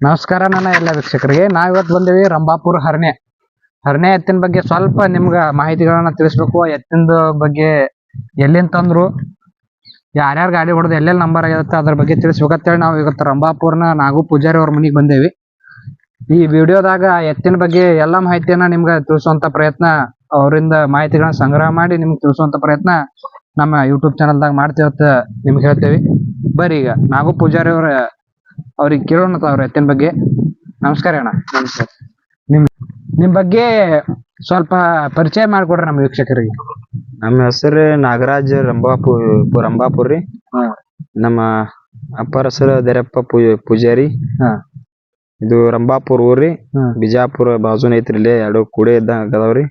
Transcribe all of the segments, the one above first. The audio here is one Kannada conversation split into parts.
ನಮಸ್ಕಾರ ನನ್ನ ಎಲ್ಲ ವೀಕ್ಷಕರಿಗೆ. ನಾವ್ ಇವತ್ತು ಬಂದೇವಿ ರಂಭಾಪುರ ಹರಣೆ ಹರಣೆ ಎತ್ತಿನ ಬಗ್ಗೆ ಸ್ವಲ್ಪ ನಿಮ್ಗ ಮಾಹಿತಿಗಳನ್ನ ತಿಳಿಸ್ಬೇಕು. ಎತ್ತಿನ ಬಗ್ಗೆ ಎಲ್ಲಿಂದ ತಂದ್ರು, ಯಾರ್ಯಾರು ಗಾಡಿ ಹೊಡೆದು ಎಲ್ಲೆಲ್ಲಿ ನಂಬರ್ ಆಗಿರುತ್ತೆ ಅದ್ರ ಬಗ್ಗೆ ತಿಳಿಸ್ಬೇಕಂತೇಳಿ ನಾವು ಇವತ್ತು ರಂಭಾಪುರ್ನ ನಾಗು ಪೂಜಾರಿ ಅವ್ರ ಮನೆಗೆ ಬಂದೇವಿ. ಈ ವಿಡಿಯೋದಾಗ ಎತ್ತಿನ ಬಗ್ಗೆ ಎಲ್ಲ ಮಾಹಿತಿಯನ್ನ ನಿಮ್ಗೆ ತಿಳಿಸುವಂತ ಪ್ರಯತ್ನ, ಅವರಿಂದ ಮಾಹಿತಿಗಳನ್ನ ಸಂಗ್ರಹ ಮಾಡಿ ನಿಮ್ಗೆ ತಿಳಿಸುವಂತ ಪ್ರಯತ್ನ ನಮ್ಮ ಯೂಟ್ಯೂಬ್ ಚಾನಲ್ದಾಗ ಮಾಡ್ತೀವತ್ತ ನಿಮ್ಗೆ ಹೇಳ್ತೇವಿ. ಬರೀ ಈಗ ನಾಗು ಪೂಜಾರಿ ಅವ್ರ ಅವ್ರಿಗೆ ಕೇಳೋಣ ಅವ್ರ ಎತ್ತಿನ ಬಗ್ಗೆ ನಮಸ್ಕಾರ ಅಣ್ಣ. ನಮಸ್ಕಾರ. ನಿಮ್ ನಿಮ್ ಬಗ್ಗೆ ಸ್ವಲ್ಪ ಪರಿಚಯ ಮಾಡ್ಕೊಡ್ರಿ ನಮ್ಮ ವೀಕ್ಷಕರಿಗೆ. ನಮ್ಮ ಹೆಸರು ನಾಗರಾಜ್ ರಂಭಾಪುರ್ ರಂಭಾಪುರ್ ರೀ. ನಮ್ಮ ಅಪ್ಪರ ಹೆಸರು ದೇರಪ್ಪ ಪೂಜಾರಿ. ಹಾ. ಇದು ರಂಭಾಪುರ್ ಊರಿ. ಬಿಜಾಪುರ ಬಾಜುನ ಐತ್ರಿ ಇಲ್ಲೇ ಎರಡು ಕೂಡೆ ಇದ್ದಂಗ ಅದಾವ್ರಿ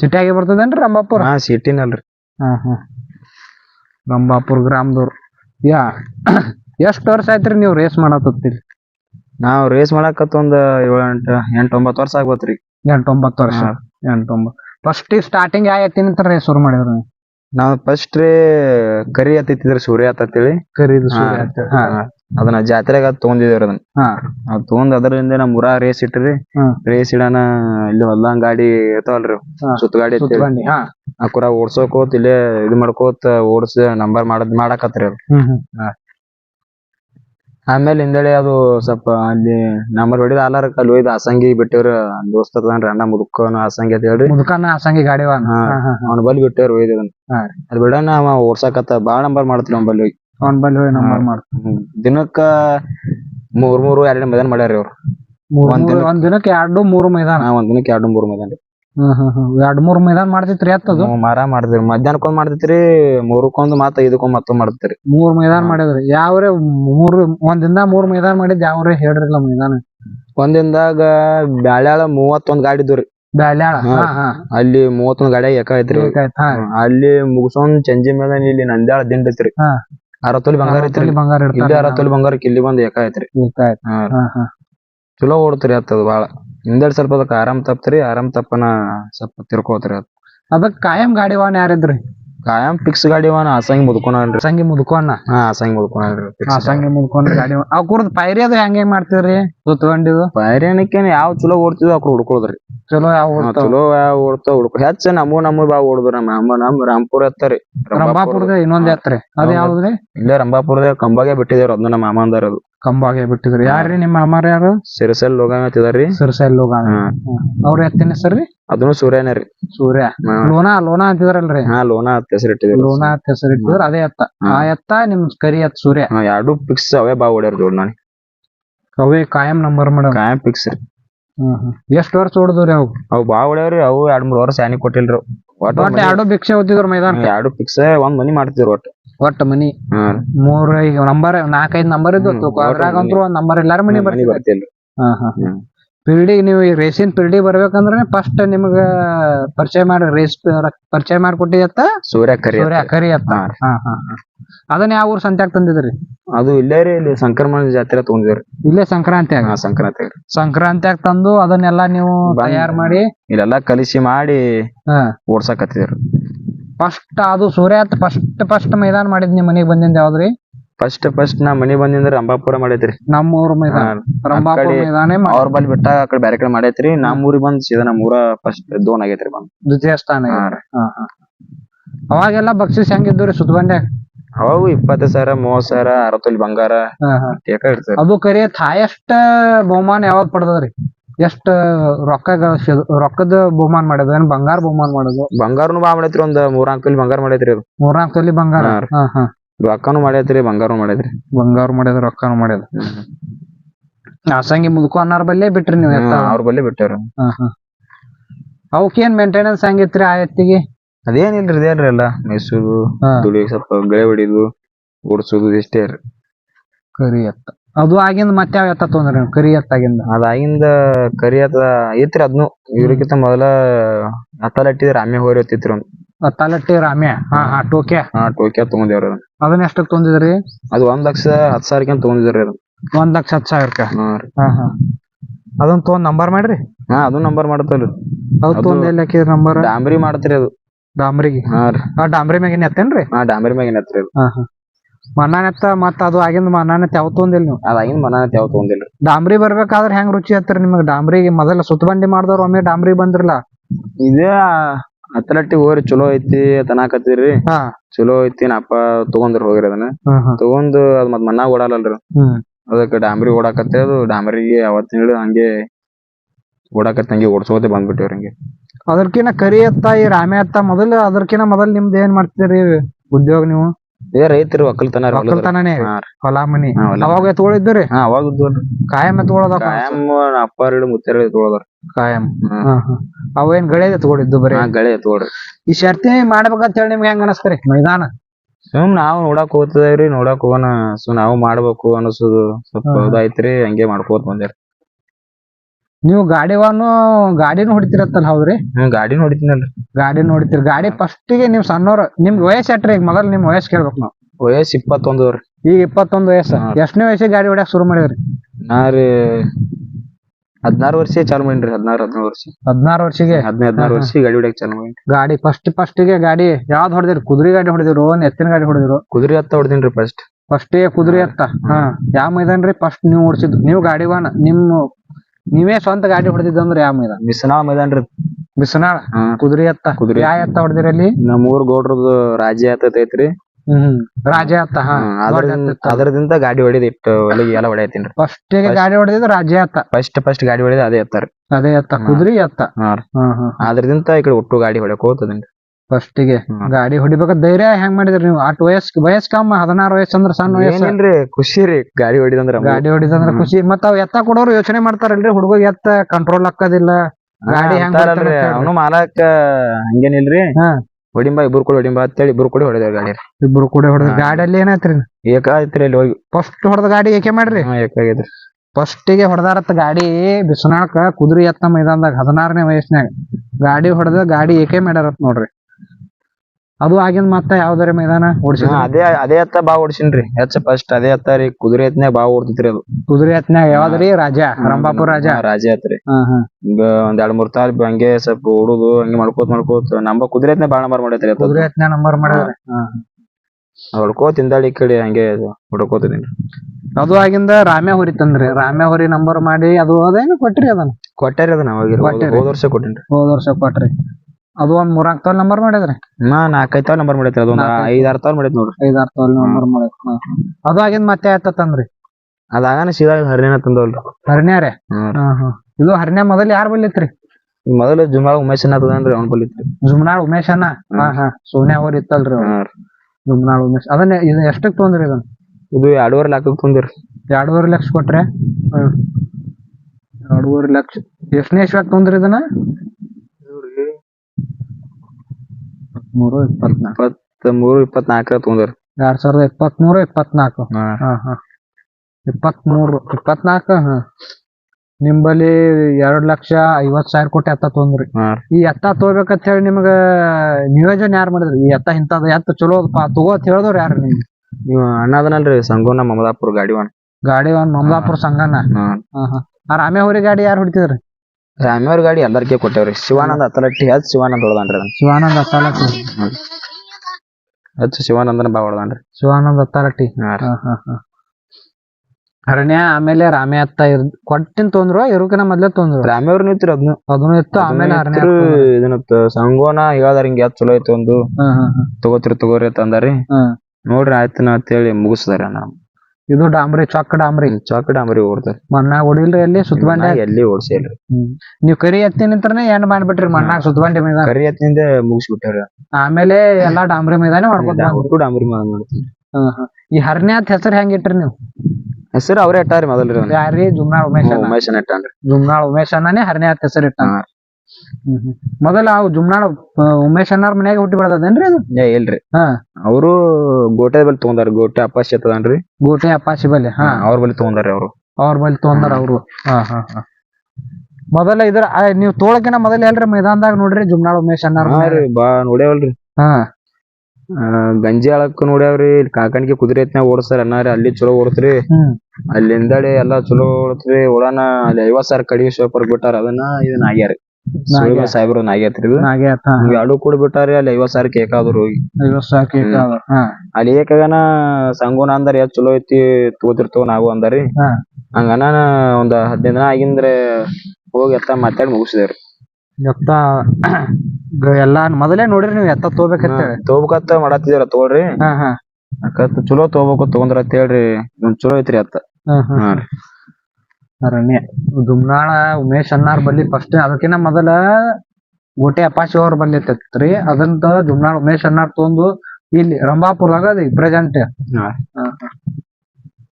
ಸಿಟಿಯಾಗಿ ಬರ್ತದೇನ್ರಿ ರಂಭಾಪುರ? ಹಾ ಸಿಟಿನಲ್ರಿ. ಹಾ ಹಾ. ರಂಭಾಪುರ ಗ್ರಾಮದವ್ರು. ಯಾ ಎಷ್ಟ್ ವರ್ಷ ಆಯ್ತ್ರಿ ನೀವು ರೇಸ್ ಮಾಡತ್ತೀರಿ ನಾವ್ ರೇಸ್ ಮಾಡಕತ್ತ ಒಂದ್ ಏಳು ಎಂಟ ಎಂಟ್ ಒಂಬತ್ತು ವರ್ಷ ಆಗ್ಬೋತ್ರಿ ಎಂಟ್ ಒಂಬತ್ತು ವರ್ಷ. ಹಾ. ಎಂಟ್ ಒಂಬತ್ತು. ಫಸ್ಟ್ ಸ್ಟಾರ್ಟಿಂಗ್ ಯಾವ ಎತ್ತಿನ ರೇಸ್ ಶುರು ಮಾಡಿದ್ರಿ ನೀವು? ನಾವ್ ಫಸ್ಟ್ ರೀ ಕರಿ ಹತ್ತಿದ್ರಿ ಸೂರ್ಯ ಹತ್ತತ್ತಿಳಿ ಕರೀದು ಹಾ. ಸೂರ್ಯ ಅಂತ. ಹಾ. ಅದನ್ನ ಜಾತ್ರೆಗ ತಗೊಂಡಿದೇವ್ರಿ ಅದನ್ನ. ಹಾ. ಅದ್ ತಗೊಂಡ್ ಅದರಿಂದ ನಮ್ ಊರ ರೇಸ್ ಇಟ್ರಿ. ರೇಸ್ ಇಡನ ಇಲ್ಲಿ ಹೊಲ ಗಾಡಿ ಇರ್ತಾವಲ್ರಿ ಹಾ. ಸುತ್ತ ಗಾಡಿ ಆ ಹಾ. ಅಕುರ ಓಡ್ಸೋಕೋತ್ ಇಲ್ಲೇ ಇದು ಮಾಡ್ಕೋತ ಓಡ್ಸ ನಂಬರ್ ಮಾಡದ್ ಮಾಡಾಕತ್ರಿ ಅವ್ರು. ಹ್ಮ್ ಹ್ಮ್. ಆಮೇಲೆ ಹಿಂದೆಳೆ ಅದು ಸ್ವಲ್ಪ ಅಲ್ಲಿ ನಂಬರ್ ಹೊಡಿದ ಆಲಾರ ಅಲ್ಲಿ ಒಯ್ದು ಅಸಂಗಿ ಬಿಟ್ಟವ್ರ ದೋಸ್ತ ಅಣ್ಣ ಮುದುಕನ ಅಸಂಗಿ ಅಂತ ಹೇಳ್ರಿ. ಮುದುಕನ ಹಾಸಂಗಿ ಗಾಡಿ ಹಾ. ಹಾ ಹಾ ಅವ್ನ ಬಲ್ಲಿ ಬಿಟ್ಟವ್ರ ಒಯ್ದು ಅದನ್ನ ಹಾ. ಅದ್ ಬಿಡಣ ಅವ ಓಡ್ಸಾಕತ್ತ ಬಾಳ ನಂಬರ್ ಮಾಡ್ತಿಲ್ಲ ಅವ್ನ ಬಲ್ಲಿ ಹೋಗಿ. ಅವ್ನ ಬಲ್ಲಿ ಹೋಗಿ ನಂಬರ್ ಮಾಡ್ ಹ್ಮ್. ದಿನಕ್ಕ ಮೂರ್ ಮೂರು ಎರಡ್ ಮೈದಾನ ಮಾಡ್ಯಾರ ಇವ್ರು ಮೂರ್ ಒಂದ್ ಮೂರ್- ದಿನ- ಒಂದ್ ದಿನಕ್ಕೆ ಎರಡು ಮೂರು ಮೈದಾನ. ಒಂದ್ ದಿನಕ್ಕೆ ಎರಡು ಮೂರು ಮೈದಾನ ಎರಡ್ ಮೂರ್ ಮೈದಾನ ಮಾಡ್ತಿತ್ರಿ ಅದು? ಮರ ಮಾಡ್ತಿರಿ ಮಧ್ಯಾಹ್ನಕ್ಕೊಂದ್ ಮೂರು ಮೂರಕ್ಕೊಂದು ಮತ್ತ ಐದಕ್ಕೊಂದ್ ಮತ್ತೊಂದ್ ಮಾಡ್ತೇತ್ರಿ. ಮೂರ್ ಮೈದಾನ. ಮಾಡಿದ್ರಿ. ಯಾವ್ರೆ ಮೂರ್ ಒಂದಿಂದ ಮೂರ್ ಮೈದಾನ ಮಾಡಿದ್ ಯಾವ್ರೆ ಹೇಳ್ರಿಲ್ಲ ಮೈದಾನ. ಒಂದಿಂದಾಗ ಬ್ಯಾಳ್ಯಾಳ ಮೂವತ್ತೊಂದ್ ಗಾಡಿ ಇದ್ರಿ ಬ್ಯಾಳ್ಯಾಳ? ಅಲ್ಲಿ ಮೂವತ್ತೊಂದ್ ಗಾಡಿ ಯಾಕ ಐತ್ರಿ. ಅಲ್ಲಿ ಮುಗಿಸೊಂದ್ ಚಂಜಿ ಮೈದಾನ ಇಲ್ಲಿ ನಂದ್ಯಾಳ ದಿಂಡ್ ಐತ್ರಿ. ಹಾ. ಅರವತ್ತೊಲಿ ಬಂಗಾರ ಐತ್ರಿ. ಬಂಗಾರ ಇಲ್ಲಿ ಅರತೋಲಿ ಬಂಗಾರ ಬಂಗಾರಕ್ಕೆ ಇಲ್ಲಿ ಬಂದ್ ಏಕ ಐತ್ರಿ. ಚಲೋ ಓಡ್ತ್ರಿ ಅತ್ತದ ಬಾಳ. ಹಿಂದೆಡ್ ಸ್ವಲ್ಪ ಅದಕ್ಕೆ ಆರಾಮ್ ತಪ್ತ್ರಿ ಆರಾಮ್ ತಪ್ಪನ ಸ್ವಲ್ಪ ತಿರ್ಕೋತ್ರಿ ಅದು. ಅದಕ್ ಕಾಯಂ ಗಾಡಿವಾನ್ ಯಾರಿದ್ರಿ? ಕಾಯಂ ಫಿಕ್ಸ್ ಗಾಡಿ ವಾಹನ ಅಸಂಗಿ ಮುದ್ಕೊಂಡ್ರಿ ಸಂಗಿ ಮುದ್ಕೊಂಡ ಹಾ ಅಸಂಗಿ ಮುದ್ಕೊಂಡ್ರಿ ಆ ಮುದ್ಕೊಂಡ್ರಿ ಮುದ್ಕೊಂಡ್ ಗಾಡಿ. ಅವ್ ಕುಡ್ದ್ ಪೈರಿ ಅದು ಹೆಂಗ್ ಹೆಂಗ್ ಮಾಡ್ತೀವ್ರಿ ಸುತ್ಕೊಂಡಿದ್ದು ಯಾವ ಯಾವ್ ಚಲೋ ಓಡ್ತಿದ್ವು ಅಕ್ರು ಹುಡ್ಕೋದ್ರಿ ಚಲೋ ಯಾವ ಚಲೋ ಯಾವ ಓಡ್ತಾವ ಹುಡ್ಕೊ. ಹೆಚ್ಚ ನಮ್ಮ ನಮ್ಮ ಬಾ ಓಡುದು ನಮ್ಮ ನಮ್ಮ ನಮ್ ರಾಂಪುರ ಎತ್ತರಿ. ರಂಭಾಪುರದ ಇನ್ನೊಂದ್ ಎತ್ತರಿ. ಅದ್. ಯಾವ್ದ್ರಿ? ಇಲ್ಲೇ ರಂಭಾಪುರದ ಕಂಬಾಗೆ ಬಿಟ್ಟಿದೇವ್ರಿ ಅದನ್ನ ನಮ್ಮ ಮಾಮಂದಾರ ಅದು. ಕಂಬಾಗೆ ಬಿಟ್ಟಿದ್ರಿ. ಯಾರ್ರಿ ನಿಮ್ಮ ಅಮ್ಮಾರ ಯಾರು? ಸಿರಸಲ್ ಲೋಗಾಮ ಹತ್ತಿದಾರ್ರಿ ಸಿರಸಲ್ ಹಾ. ಅವ್ರ ಎತ್ತಿನ ಹೆಸರ್ರಿ? ಅದನ್ನು ಸೂರ್ಯನೇ ರೀ. ಸೂರ್ಯ. ಹಾ. ಲೋನಾ ಲೋನಾ ಅಂತಿದ್ರಲ್ರಿ? ಹಾ ಲೋನಾ ಹತ್ತ ಹೆಸರು ಇಟ್ಟಿದ್ರು ಲೋನಾ ಅಂತ ಹೆಸರು ಇಟ್ಟಿದ್ರ ಅದೇ ಎತ್ತ. ಆ ಎತ್ತ ನಿಮ್ ಕರಿ ಎತ್ತ ಸೂರ್ಯ. ಹಾ ಎರಡು ಫಿಕ್ಸ್ ಅವೇ ಬಾ ಓಡ್ಯಾರ ಜೋಡ್ ನಾನು. ಅವೇ ಕಾಯಂ ನಂಬರ್ ಮೇಡಮ್. ಕಾಯಂ ಫಿಕ್ಸ್ ರೀ. ಎಷ್ಟ್ ವರ್ಷ ಹೊಡೆದ್ರಿ ಅವು? ಅವು ಬಾ ಓಡ್ಯಾವ್ರಿ ಅವು ಎರಡ್ ಮೂರ್ ವರ್ಷ ಸ್ಯಾನಿ ಕೊಟ್ಟಿಲ್ರಿ ಅವು. ಒಟ್ಟ ಎರಡು ಭಿಕ್ಷೆ ಓದಿದ್ರು ಮೈದಾನ ಎರಡು ಫಿಕ್ಸ್ ಒಂದ್ ಮನಿ ಮಾಡ್ತಿದ್ರು ಒಟ್ಟ. ಒಟ್ಟ ಮನಿ. ಹಾ ಮೂರ್ ಈಗ ನಂಬರ್ ನಾಲ್ಕೈದ್ ನಂಬರ್ ಇದ್ದು ಅದ್ರಾಗ ಅಂತೂ ಒಂದ್ ನಂಬರ್ ಎಲ್ಲಾರ ಮನಿ ಬರ್ತಿಲ್ಲ. ಹಾ ಬರ್ತಿಲ್ರಿ ಹ್ಮ್. ಪಿಲ್ಡಿಗೆ ನೀವು ಈ ರೇಸಿನ ಫೀಲ್ಡಿಗೆ ಬರ್ಬೇಕಂದ್ರೆ ಫಸ್ಟ್ ನಿಮ್ಗ ಪರಿಚಯ ಮಾಡಿ ರೇಸ್ ಪರಿಚಯ ಮಾಡ್ಕೊಟ್ಟಿದತ್ತ ಸೂರ್ಯ ಕರಿ ಸೂರ್ಯ ಕರಿ ಅತ್ತ ಹಾ. ಹಾ. ಅದನ್ನ ಯಾವ ಊರ್ ಸಂತ್ಯಾಗ ತಂದಿದ್ರಿ? ಅದು ಇಲ್ಲೇ ರೀ ಇಲ್ಲಿ ಸಂಕ್ರಮಣ ಜಾತ್ರೆ ತಗೊಂಡಿದ್ರಿ ಇಲ್ಲೇ ಸಂಕ್ರಾಂತಿಯಾಗ? ಸಂಕ್ರಾಂತಿ ಸಂಕ್ರಾಂತಿಯಾಗ ತಂದು ಅದನ್ನೆಲ್ಲ ನೀವು ತಯಾರು ಮಾಡಿ ಇಲ್ಲೆಲ್ಲಾ ಕಲಿಸಿ ಮಾಡಿ ಹಾ. ಓಡ್ಸಕತ್ತಿದ್ರು ಫಸ್ಟ್ ಅದು ಸೂರ್ಯ ಫಸ್ಟ್ ಫಸ್ಟ್ ಮೈದಾನ ಮಾಡಿದ್ ನಿಮ್ ಮನಿಗ್ ಬಂದಿಂದ ಯಾವ್ದ್ರಿ? ಫಸ್ಟ್ ಫಸ್ಟ್ ನಾ ಮನಿ ಬಂದಿಂದ ರಂಭಾಪುರ ಮಾಡೈತ್ರಿ. ನಮ್ಮೂರ ಮೈದಾನ. ರಂಭಾಪುರ ಕಡೆ ಮೈದಾನ ಅವ್ರ ಬಲ್ಲಿ ಬಿಟ್ಟ ಆ ಕಡೆ ಬ್ಯಾರೆ ಕಡೆ ಮಾಡೈತ್ರಿ. ನಮ್ ಊರಿಗೆ ಬಂದ್ ಸೀದಾ ನಮ್ ಊರ ಫಸ್ಟ್ ದೋನ್ ಆಗೈತ್ರಿ ಬಂದ್. ದ್ವಿತೀಯ ಸ್ಥಾನ ಹಾ. ಹಾ, ಹಾ. ಅವಾಗೆಲ್ಲ ಬಕ್ಷಿಸ್ ಹೆಂಗಿದ್ರಿ ಸುತ್ತಬಂಡ್ಯಾಗ ಅವು ಇಪ್ಪತ್ತು ಸಾವಿರ ಮೂವತ್ ಸಾವಿರ ಅರವತ್ತೊಲಿ ಬಂಗಾರ ಟೇಕ ಅದು ಕರೆ ತಾಯಷ್ಟ ಬಹುಮಾನ ಯಾವಾಗ ಪಡೆದದ್ರಿ? ಎಷ್ಟ ರೊಕ್ಕ ರೊಕ್ಕದ ಬಹುಮಾನ ಮಾಡೋದು ಏನ್ ಬಂಗಾರ ಬಹುಮಾನ ಮಾಡೋದು ಬಂಗಾರನು ಬಾ ಮಾಡೈತ್ರಿ ಒಂದ್ ಮೂರ್ನಾಲ್ಕು ತೊಲಿ ಬಂಗಾರ ಮಾಡೈತ್ರಿ ಅದು. ಮೂರ್ನಾಲ್ಕು ತೊಲಿ ಬಂಗಾರ? ಹಾ ರೀ. ಹಾ ಹಾ. ರೊಕ್ಕನು ಮಾಡೈತ್ರಿ ಬಂಗಾರ ಮಾಡೈತ್ರಿ ಬಂಗಾರ ಮಾಡ್ಯದ ರೊಕ್ಕನು ಮಾಡ್ಯದ ಅಸಂಗಿ ಮುದುಕು ಅನ್ನಾರ ಬಲ್ಲೆ ಬಿಟ್ರಿ ನೀವು ಎತ್ತ? ಅವ್ರ ಬಲ್ಲೆ ಹಾ ಹಾ. ಅವಕ್ಕೇನ್ ಮೇಂಟೆನೆನ್ಸ್ ಹಂಗಿತ್ರಿ ಆ ಎತ್ತಿಗೆ? ಅದೇನಿಲ್ರಿ ಇದೇನ್ರಿ ಎಲ್ಲ. ಮೈಸೂರು ಹಾ. ದುಡಿ ಸ್ವಲ್ಪ ಗಳೆ ಹೊಡಿದು ಓಡಿಸೋದು ಇಷ್ಟೇ ರೀ. ಕರಿ ಎತ್ತ. ಅದು ಆಗಿಂದ ಮತ್ತೆ ಯಾವ ಎತ್ತ ತೊಂದ್ರೆ ನೀವು? ಕರಿ ಎತ್ತಾಗಿಂದ ಅದಾಗಿಂದ ಕರಿ ಆತ ಐತ್ರಿ ಅದ್ನು. ಇವ್ರಿಗಿಂತ ಮೊದಲ ಹತ್ತಲಟ್ಟಿದ್ರ ಆಮೇಲೆ ಹೋರಿ ಹೊತ್ತಿತ್ರಿ ಒಂದ್ ತಲಟ್ಟಿ ರಾಮ್ಯ. ಹಾ ಹಾ ಟೋಕೆ ಹಾ ಟೋಕ್ಯಾ ತಗೊಂಡೇವ್ರಿ ಅದನ್ನ ಅದನ್ನ ಎಷ್ಟಕ್ ತೊಂದಿದ್ರಿ ಅದು ಒಂದ್ ಲಕ್ಷ ಹತ್ತ್ ಸಾವಿರಕ್ಕೆ ತಗೊಂಡಿದ್ರಿ ಅದನ್ನ ಒಂದ್ ಲಕ್ಷ ಹತ್ತು ಸಾವಿರಕ್ಕ? ಹಾ ರೀ. ಹಾ ಹಾ. ಅದನ್ನ ತೊಗೊಂಡ್ ನಂಬರ್ ಮಾಡ್ರಿ. ಹಾ ಅದು ನಂಬರ್ ಮಾಡ್ತಲ್ರಿ ಅವ್ ಅದು- ತೊಗೊಂಡ್ ಎಲ್ಲಿ ಹಾಕಿದ್ರಿ ನಂಬರ್? ಡಾಂಬರಿ ಮಾಡ್ತೀರಿ ಅದು. ಡಾಂಬ್ರಿಗೆ? ಹಾ ರೀ. ಆ ಡಾಂಬ್ರಿ ಮ್ಯಾಗಿನ ಎತ್ತೇನ್ರಿ ಹಾ ಡಾಂಬರಿ ಮ್ಯಾಗಿನ ಹತ್ರಿ ಅದು ಹಾ ಹಾ. ಮತ್ತ ಅದು ಆಗಿಂದ ಮನಾನ ಯಾವ ತಗೊಂಡಿಲ್ ನೀವು? ಅದಾಗಿನ ಮನ ಯಾವ ತಗೊಂಡಿಲ್ರಿ. ಡಾಂಬ್ರಿ ಬರ್ಬೇಕಾದ್ರೆ ಹೆಂಗ್ ರುಚಿ ಎತ್ತರಿ ನಿಮಗ್? ಡಾಂಬ್ರಿಗೆ ಮೊದಲ ಸುತ್ತಬಂಡಿ ಮಾಡ್ದವ್ರು ಒಮ್ಮೆ ಡಾಂಬ್ರಿ ಬಂದ್ರಲ್ಲ ಇದೇ ಅತ್ತಲಟ್ಟಿ ಹೋಗ್ರಿ ಚಲೋ ಐತಿ ತನಾಕತ್ತೀರಿ ಹಾ. ಚಲೋ ಐತಿ ಅಪ್ಪ ತಗೊಂಡ್ರಿ ಹೋಗ್ರಿ ಅದನ್ನ. ತಗೊಂಡ್ ಅದ್ ಮತ್ ಮನ್ನಾಗ ಓಡಾಲಲ್ರಿ ಅದಕ್ಕ ಡಾಂಬ್ರಿ ಓಡಾಕತ್ತೆ ಅದು ಡಾಂಬ್ರಿಗೆ ಅವತ್ತಿನ ಹಿಡಿದು ಹಂಗೆ ಓಡಾಕತ್ತೆ ಹಂಗೆ ಓಡ್ಸೋದೆ ಬಂದ್ಬಿಟ್ಟಿವ್ರಿ ಹಂಗೆ. ಅದಕ್ಕಿನ ಕರಿ ಎತ್ತ ಈ ರಾಮೆ ಎತ್ತ ಮೊದಲು ಅದಕ್ಕಿನ ಮೊದಲು ನಿಮ್ದು ಏನ್ ಮಾಡ್ತೀರಿ ಉದ್ಯೋಗ ನೀವು? ಏ ರೈತರು ಒಕ್ಕಲ್ತನ ರೀ ಹೊಲದ್ರಿ. ಒಕ್ಕಲ್ತನನೇ ಹಾ ರೀ. ಹೊಲ ಮನಿ ಹಾ, ಹೊಲ ಅವಾಗ ಹಾ ಅವಾಗ ಕಾಯಂ ತಗೊಳದ ಕಾಯಂ ಅಪ್ಪಾರ ಹಿಡಿದು ಮುತ್ತಾರ ತೊಗೊಳದ್ರ ಕಾಯಂ. ಹಾ. ಹಾ ಅವೇನ್ ಗಳೆ ತಗೊಳಿದ್ದು ಬರೀ? ಹಾ ಗಳೆ ತೊಗೊಳ್ರಿ ಈ ಶರ್ತಿ ಮಾಡ್ಬೇಕಂತ ಹೇಳಿ ನಿಮ್ಗೆ ಹೆಂಗ್ ಅನಸ್ತ್ರಿ ಮೈದಾನ? ಸುಮ್ ನಾವ್ ನೋಡಾಕ್ ಹೋಗ್ತದೇವ್ರಿ ನೋಡಕ್ ಹೋಗೋಣ. ಸೊ ನಾವು ಮಾಡ್ಬೇಕು ಅನಸುದು ಸ್ವಲ್ಪ ಹಾ. ಇದಾಯ್ತ್ರಿ ಹಂಗೆ ಮಾಡ್ಕೋತ ಬಂದೇವ್ರಿ. ನೀವು ಗಾಡಿವನ್ನು ಗಾಡಿನೂ ಹೊಡಿತಿರತ್ತಲ್ಲ ಹೌದ್ರಿ? ಗಾಡಿ ಹೊಡಿತೀನಲ್ರಿ. ಗಾಡಿ ಹೊಡಿತೀರಿ. ಗಾಡಿ ಫಸ್ಟ್ಗೆ ನೀವು ಸಣ್ಣವ್ರ ನಿಮ್ಗೆ ವಯಸ್ಸು ಎಟ್ರಿ? ಈಗ ಮೊದಲು ನಿಮ್ ವಯಸ್ಸು ಕೇಳ್ಬೇಕು ನಾವು. ವಯಸ್ಸು ಇಪ್ಪತ್ತೊಂದು ರೀ ಈಗ ಇಪ್ಪತ್ತೊಂದು ವಯಸ್ಸು. ಎಷ್ಟನೇ ವಯಸ್ಸಿಗೆ ಗಾಡಿ ಹೊಡ್ಯಾಕ ಶುರು ಮಾಡಿದ್ರಿ? ನಾ ರೀ ಹದಿನಾರು ವರ್ಷ ಚಾಲು ಮಾಡಿನ್ರಿ ಹದಿನಾರು ಹದಿನಾರು ವರ್ಷ. ಹದಿನಾರು ವರ್ಷಿಗೆ? ಹದಿನೈದು ಹದಿನಾರು. ವರ್ಷ ಗಾಡಿ ಹೊಡ್ಯಾಕ ಚಾಲು ಮಾಡಿ ಗಾಡಿ ಫಸ್ಟ್ ಫಸ್ಟ್ಗೆ ಗಾಡಿ ಯಾವ್ದು ಹೊಡೆದಿರಿ? ಕುದುರೆ ಗಾಡಿ ಹೊಡೆದಿರು ಎತ್ತಿನ ಗಾಡಿ ಹೊಡೆದಿರು? ಕುದುರೆ ಹತ್ತ ಹೊಡೆದಿನ್ರಿ ಫಸ್ಟ್ ಫಸ್ಟ್ ಕುದುರೆ ಹತ್ತ. ಹಾ. ಯಾವ ಮೈದಾನ್ರಿ? ರೀ ಫಸ್ಟ್ ನೀವು ಓಡಿಸಿದ್ದು. ನೀವು ಗಾಡಿ ವಾನ ನಿಮ್ಮ ನೀವೇ ಸ್ವಂತ ಗಾಡಿ ಹೊಡೆದಿದ್ದಂದ್ರೆ ಯಾವ ಮೈದಾನ? ಬಿಸನಾಳ ಮೈದಾನ ರೀ ಬಿಸನಾಳ ಹಾ. ಕುದುರೆ ಎತ್ತ ಕುದುರೆ. ಯಾವ ಎತ್ತ ಹೊಡೆದಿರಲ್ಲಿ ನಮ್ಮೂರ್ ಗೌಡ್ರದ್ದು ರಾಜ್ಯ ಐತ್ರಿ ಹ್ಮ್ ರಾಜ ಎತ್ತ ಹಾ. ಅದ್ರದಿಂದ ಗಾಡಿ ಹೊಡೆದ್ ಇಟ್ಟು ಹೊಲಿಗೆ ಎಲ್ಲ ಹೊಡೆಯತ್ತೀನಿ ಫಸ್ಟ್ಗೆ ಗಾಡಿ ಹೊಡೆದಿದ್ದು ರಾಜ್ಯ ಎತ್ತ ಫಸ್ಟ್ ಫಸ್ಟ್ ಗಾಡಿ ಹೊಡೆದ ಅದೇ ಎತ್ತಾರ ಅದೇ ಎತ್ತ ಕುದುರೆ ಎತ್ತ ಹಾ ರೀ. ಹಾ ಹಾ. ಅದ್ರದಿಂದ ಈ ಕಡೆ ಒಟ್ಟು ಗಾಡಿ ಹೊಡೆಯಕ್ ಹೋಗ್ತದೇನ್ರಿ. ಫಸ್ಟ್ಗೆ ಗಾಡಿ ಹೊಡಿಬೇಕ ಧೈರ್ಯ ಹೆಂಗ್ ಮಾಡಿದ್ರಿ ನೀವು? ಅಟ್ ವಯಸ್ ವಯಸ್ ಕಮ್ಮ ಹದಿನಾರು ವಯಸ್ಸು ಅಂದ್ರ ಸಣ್ಣ ವಯಸ್ಸು. ಖುಷಿ ರೀ ಗಾಡಿ ಹೊಡಿದಂದ್ರ ಗಾಡಿ ಹೊಡಿದಂದ್ರ ಖುಷಿ. ಮತ್ತ ಅವ್ ಎತ್ತ ಕೊಡೋರು ಯೋಚನೆ ಮಾಡ್ತಾರಲ್ರಿ ಹುಡುಗ ಎತ್ತ ಕಂಟ್ರೋಲ್ ಹಾಕೋದಿಲ್ಲ. ಗಾಡಿ ಹೆಂಗ್ ಅವನು ಮಾಲಕ ಹಂಗೇನಿಲ್ರಿ. ಹೊಡಿಂಬಾ ಇಬ್ರು ಕೂಡ ಹೊಡಿಂಬಾ ಅಂತೇಳಿ ಇಬ್ರು ಕೂಡ ಹೊಡೆದ ಗಾಡಿ ಇಬ್ರು ಕೂಡ ಹೊಡೆದ ಗಾಡಿ ಗಾಡಿಯಲ್ಲಿ ಏನಾಯ್ತ್ರಿ? ಏಕಾಯ್ತ್ರಿ ಅಲ್ಲಿ ಹೋಗಿ. ಫಸ್ಟ್ ಹೊಡೆದ ಗಾಡಿ ಏಕೆ ಮಾಡ್ರಿ? ಏಕಾಗೈತ್ರಿ ಫಸ್ಟ್ಗೆ ಹೊಡೆದಾರತ್ತ ಗಾಡಿ ಬಿಸ್ನಾಳಕ ಕುದುರೆ ಎತ್ತ ಮೈದಾನದಾಗ ಹದಿನಾರನೇ ವಯಸ್ಸಿನಾಗ. ಗಾಡಿ ಹೊಡೆದ ಗಾಡಿ ಏಕೆ ಮಾಡ್ಯಾರತ್ ನೋಡ್ರಿ. ಅದು ಆಗಿಂದ ಮತ್ತ ಯಾವ್ದಾರ ಮೈದಾನ ಹಾ, ಅದೇ ಅದೇ ಹತ್ತ ಬಾ ಓಡಿಸಿನ್ರಿ. ಹೆಚ್ಚ ಫಸ್ಟ್ ಅದೇ ಹತ್ತ ರೀ. ಕುದುರೆ ಹತ್ನ್ಯಾಗ ಬಾ ಓಡ್ತಿತ್ರಿ ಅದು. ಕುದುರೆ ಹತ್ನ್ಯಾಗ ಯಾವ್ದ್ರಿ ರಾಜ ರಂಭಾಪುರ ರಾಜ? ಹಾ, ರಾಜ ಹತ್ರಿ ಹಾ ಹಾ. ಹಿಂಗ ಒಂದ್ ಎರಡ್ ಮೂರ್ ತಾರ್ ಹಂಗೆ ಸ್ವಲ್ಪ ಓಡುದು ಹಂಗೆ ಮಾಡ್ಕೋತ್ ಮಾಡ್ಕೋತ ನಂಬ ಕುದುರೆ ಎತ್ನ್ಯಾಗ ಬಾಳ ನಂಬರ್ ಮಾಡೈತ್ರಿ ಅದು. ಕುದುರೆ ಹತ್ನ ನಂಬರ್ ಮಾಡ್ಯಾರ ಹೊಡ್ಕೋತ ಹಿಂದಾಳಿ ಈ ಕಡೆ ಹಂಗೆ ಹೊಡ್ಕೋತಿದ್ದೀನಿ ಅದು ಆಗಿಂದ ರಾಮ್ಯ ಹೊರಿ ತಂದ್ರಿ. ರಾಮ್ಯ ಹೊರಿ ನಂಬರ್ ಮಾಡಿ ಅದು ಅದೇನು ಕೊಟ್ರಿ ಅದನ್ನ? ಕೊಟ್ಟಾರಿ ಅದನ್ನ ಕೊಟ್ಟಾರಿ. ಹೋದ ವರ್ಷ ಕೊಟ್ಟಿನ್ರಿ. ಹೋದ ವರ್ಷ ಕೊಟ್ರಿ. ಅದು ಒಂದ್ ಮೂರಾಕ್ ತೋಲ್ ನಂಬರ್ ಮಾಡಿದ್ರಿ? ನಾ ನಾಲ್ಕೈದು ತಾಲ್ ನಂಬರ್ ಮಾಡೈತಿ ಅದೊಂದ್ ನಾಲ್ಕೈದು. ಐದ್ ಆರ್ ತಾಲ್ ಮಾಡೈತಿ ನೋಡ್ರಿ. ಐದಾರು ತೋಲ್ ನಂಬರ್ ಮಾಡೈತಿ ಹಾ. ಅದು ಆಗಿಂದ ಮತ್ತೆ ಆಯ್ತಂದ್ರಿ ಅದಾಗನ ಸೀದಾ ಹರಿನ ತಂದವಲ್ರಿ. ಹರಿಣ್ಯ ರೀ ಹ್ಮ್ ಹಾ ಹಾ. ಇದು ಹರಿಣ್ಯ ಮೊದಲ್ ಯಾರ್ ಬಲ್ಲಿತ್ರಿ? ಮೊದಲು ಜುಮಾಳ ಉಮೇಶ್ ಅನ್ನ ಅವ್ನ ಬಲಿತ್ರಿ ಜುಮ್ನಾಳ್ ಉಮೇಶ್ ಅಣ್ಣ? ಹಾ ಹಾ. ಸೋನ್ಯಾ ಅವ್ರ ಇತ್ತಲ್ರಿ ಅವ್ರು. ಜುಮ್ನಾಳ್ ಉಮೇಶ್. ಅದನ್ನ ಇದು ಎಷ್ಟಕ್ ತೊಂದ್ರಿ ಇದನ್ನ ಇದು ಎರಡೂವರೆ ಲಾಖಕ್ ತಂದಿರಿ. ಎರಡೂವರೆ ಲಕ್ಷ ಕೊಟ್ರೆ? ಹ್ಮ್. ಎರಡೂವರೆ ಲಕ್ಷ. ಎಷ್ಟನೇ ಇಸ್ವ್ಯಾಗ ತೊಂದ್ರಿ ಇದನ್ನ? ಮೂರು ಇಪ್ಪತ್ನಾಲ್ಕು. ಇಪ್ಪತ್ತ ಮೂರು ಇಪ್ಪತ್ನಾಲ್ಕರ ತೊಂದಿರಿ ಎರಡ್ ಸಾವಿರದ ಇಪ್ಪತ್ಮೂರು ಇಪ್ಪತ್ನಾಲ್ಕು. ಹಾ. ಹಾ ಇಪ್ಪತ್ಮೂರು ಇಪ್ಪತ್ನಾಲ್ಕು ಹಾ. ನಿಂಬಲ್ಲಿ ಎರಡ್ ಲಕ್ಷ ಐವತ್ ಸಾವಿರ ಕೊಟ್ಟು ಎತ್ತ ತೊಂದ್ರಿ ಹಾ. ಈ ಎತ್ತ ತಗೋಬೇಕಂತ ಹೇಳಿ ನಿಮಗ ನಿಯೋಜನೆ ಯಾರು ಮಾಡಿದ್ರಿ? ಈ ಎತ್ತ ಇಂತದ ಎತ್ತ ಚಲೋ ಅದಪ್ಪ ತಗೋ ಅಂತ ಹೇಳಿದವ್ರು ಯಾರು ನಿಮ್ಗೆ? ಇವ ಅಣ್ಣ ಅದನಲ್ರಿ ಸಂಗೋನ ಮಮದಾಪುರ ಗಾಡಿ ಗಾಡಿವಾಣ ಗಾಡಿ ಒಂದ್ ಮಮದಾಪುರ ಸಂಘನ ಹಾ ಹಾ. ಆ ರಾಮೇಹೊರಿ ಗಾಡಿ ಯಾರು ಹೊಡಿತಿದ್ರಿ? ರಾಮ್ಯವ್ರ ಗಾಡಿ ಎಲ್ಲರಿಗೆ ಕೊಟ್ಟೇವ್ರಿ. ಶಿವಾನಂದ ಹತ್ತಲಟ್ಟಿ ಅದ್ ಶಿವಾನಂದ ಹೊಡೆದಾನ್ರಿ ಶಿವಾನಂದ ಅತ್ತಲಟ್ಟಿ ಹೆಚ್ಚು ಶಿವಾನಂದನ ಬಾ ಹೊಡೆದಾನ್ರಿ ಶಿವಾನಂದ ಅತ್ತಲಟ್ಟಿ ಹಾ ರೀ. ಹಾ ಹಾ ಹಾ. ಅರಣ್ಯ ಆಮೇಲೆ ರಾಮೆ ಅತ್ತ ಇರ್ ಕೊಟ್ಟಿನ ತೊಂದ್ರು ಇರುಕಿನ ಮೊದ್ಲೇ ತೊಂದ್ರು ರಾಮ್ಯವ್ರ ನಿಂತ್ರಿ ಅದ್ನು ಅದನ್ನು ಇತ್ತು ಆಮೇಲೆ ಅರಣ್ಯ ಸಂಗೋನ ಹೇಳದಾರ ಹಿಂಗ ಯಾತ್ ಚಲೋ ಐತಿ ಒಂದು. ತಗೋತಿರ್ ತಗೋರಿ ತಂದಾರಿ ಅಂದಾರಿ ನೋಡ್ರಿ ಆಯ್ತು ನಾ ಅಂತೇಳಿ ಮುಗಿಸ್ದಾರ ಅಣ್ಣ ಇದು ಡಾಂಬ್ರಿ ಚೊಕ್ಕ ಡಾಂಬ್ರಿ ಚೊಕ್ಕ ಡಾಂಬರಿ ಓಡ್ತಾರ ಮಣ್ಣಾಗ ಹೊಡಿಲ್ರಿ ಅಲ್ಲಿ ಸುತ್ತಬಂಡೆ? ಎಲ್ಲಿ ಓಡ್ಸಿಲ್ರಿ ನೀವು ಕರಿ ಎತ್ತಿ ನಿಂತ್ರನೇ ಎಣ್ಣೆ ಮಾಡ್ಬಿಟ್ರಿ ಮಣ್ಣಾಗ ಸುತ್ತಬಂಡಿ ಮೈದಾನ. ಕರಿ ಎತ್ತಿನಿಂದ ಮುಗಿಸ್ಬಿಟ್ಟೇವ್ರಿ ಆಮೇಲೆ ಎಲ್ಲಾ ಡಾಂಬ್ರಿ ಮೈದಾನ ಮಾಡ್ಕೊತ ಬಂದ್ರಿ. ಮೈದಾನ ಮಾಡ್ತೀನಿ. ಈ ಹರ್ನ್ಯಾತ್ ಹೆಸರು ಹೆಂಗ್ ಇಟ್ರಿ ನೀವು? ಹೆಸರು ಅವ್ರೇ ಇಟ್ಟಾರಿ ಮೊದಲ್ರಿ. ಯಾರಿ ಜುಮ್ನಾಳ್ ಉಮೇಶ್ ಉಮೇಶನ್ ಉಮೇಶ್ ಇಟ್ಟಾನ್ರಿ. ಜುಮ್ನಾಳ್ ಉಮೇಶ್ ಅಣ್ಣನೇ ಹರ್ನ್ಯಾತ್ ಹೆಸರು ಇಟ್ಟ ಹಾ. ಮೊದಲ ಅವ್ ಜುಮ್ನಾಳ ಆ, ಉಮೇಶ್ ಅಣ್ಣಾರ್ ಮನ್ಯಾಗ ಹುಟ್ಟಿ ಬೆಳ್ದದೇನ್ರಿ ಅದು? ಏ ಇಲ್ರಿ. ಹಾ. ಅವರು ಗೋಟೆ ಬಲ್ಲಿ ತಗೊಂಡಾರ ಗೋಟೆ ಅಪ್ಪಾಶಿ ಅತ್ತದನ್ರಿ. ಗೋಟೆ ಅಪ್ಪಾಸಿ ಬಲ್ಲಿ ಹಾ. ಅವ್ರ ಬಲ್ಲಿ ತಗೊಂಡಾರಿ ಅವ್ರು. ಅವ್ರ ಬಲ್ಲಿ ತೊಂದಾರ ಅವ್ರು. ಹಾ ಹಾ ಹಾ. ಮೊದಲ ಇದ್ರ ಆ, ನೀವ್ ತೋಳಕಿನ ಮೊದಲ ಎಲ್ರಿ ಮೈದಾನದಾಗ ನೋಡ್ರಿ ಜುಮ್ನಾಳ ಉಮೇಶ್ ಅಣ್ಣಾರ್ ಹಾ ರೀ ಬಾ ನೋಡ್ಯಾವಲ್ರಿ. ಹಾ. ಆ, ಗಂಜಿ ಆಳಕ್ ನೋಡ್ಯಾವ್ರಿ. ಇಲ್ಲಿ ಕಾಕಣಿಗೆ ಕುದುರೆ ಎತ್ನ್ಯಾಗ ಓಡಿಸ್ತಾರ ಅನ್ನಾರಿ ಅಲ್ಲಿ ಚಲೋ ಓಡ್ತ್ರಿ. ಹ್ಮ್. ಎಲ್ಲಾ ಚಲೋ ಓಡತ್ರಿ. ಓಡಾನ ಅಲ್ಲಿ ಐವತ್ ಸಾವಿರ ಕಡಿಮೆ ಶೋಪರ್ ಬಿಟ್ಟಾರ ಅದನ್ನ ಇದನ್ನ ಆಗ್ಯಾರಿ. ನಾಗ್ಯ. ಸಾಹೇಬ್ರು ನಾಗೇತ್ರಿ ಐತ್ರಿ ಇದು ನಾಗೆ ಆತ ಇವ್ ಎರಡು ಕೂಡ ಬಿಟ್ಟಾರಿ ಅಲ್ಲಿ ಐವತ್ ಸಾವಿರ ಕೇಕ್ ಆದ್ರು ಹೋಗಿ. ಐವತ್ ಸಾವಿರ ಕೇಕ್ ಅದ ಹಾ. ಅಲ್ಲಿ ಏಕಾಗನ ಸಂಗೋನ ಅಂದ್ರೆ ಎಷ್ಟ್ ಚಲೋ ಐತಿ ತಗೋತಿರ್ತವ ನಾವು ಅಂದಾರಿ. ಹಾ. ಹಂಗನ ಒಂದ್ ಹದಿನೈದ್ ದಿನ ಆಗಿಂದ್ರೆ ಹೋಗಿ ಎತ್ತ ಮಾತಾಡಿ ಮುಗಿಸಿದೇವ್ರಿ. ಎತ್ತ ಗ- ಎಲ್ಲಾ ಮೊದಲೇ ನೋಡ್ರಿ ನೀವು ಎತ್ತ ತಗೋಬೇಕಂತ ಹೇಳಿ ತಗೋಬೇಕತ್ತ ಮಾಡತ್ತಿದ್ರ ತಗೋಳ್ರಿ. ಹಾ ಹಾ. ಅಕ್ಕತ್ ಚಲೋ ತಗೋಬೇಕು ತಗೊಂಡ್ರ ಅಂತ ಹೇಳ್ರಿ. ಒಂದ್ ಚಲೋ ಐತ್ರಿ ಅತ್ತ ಹಾ ಹಾ. ಹಾ ರೀ. ಅರಣ್ಯ. ದುಮ್ನಾಳ ಉಮೇಶ್ ಅನ್ನಾರ್ ಬಲ್ಲಿ ಫಸ್ಟ್ ಅದಕ್ಕಿಂತ ಮೊದಲ ಗೋಟೆ ಅಪಾಚಿ ಅವ್ರ ಬಲ್ಲಿ ಇರ್ತೈತ್ರಿ ಅದಂತ ದುಮ್ನಾಳ ಉಮೇಶ್ ಅನ್ನಾರ್ ತೊಂದು ಇಲ್ಲಿ ರಂಭಾಪುರದಾಗ ಅದ ಪ್ರೆಸೆಂಟ್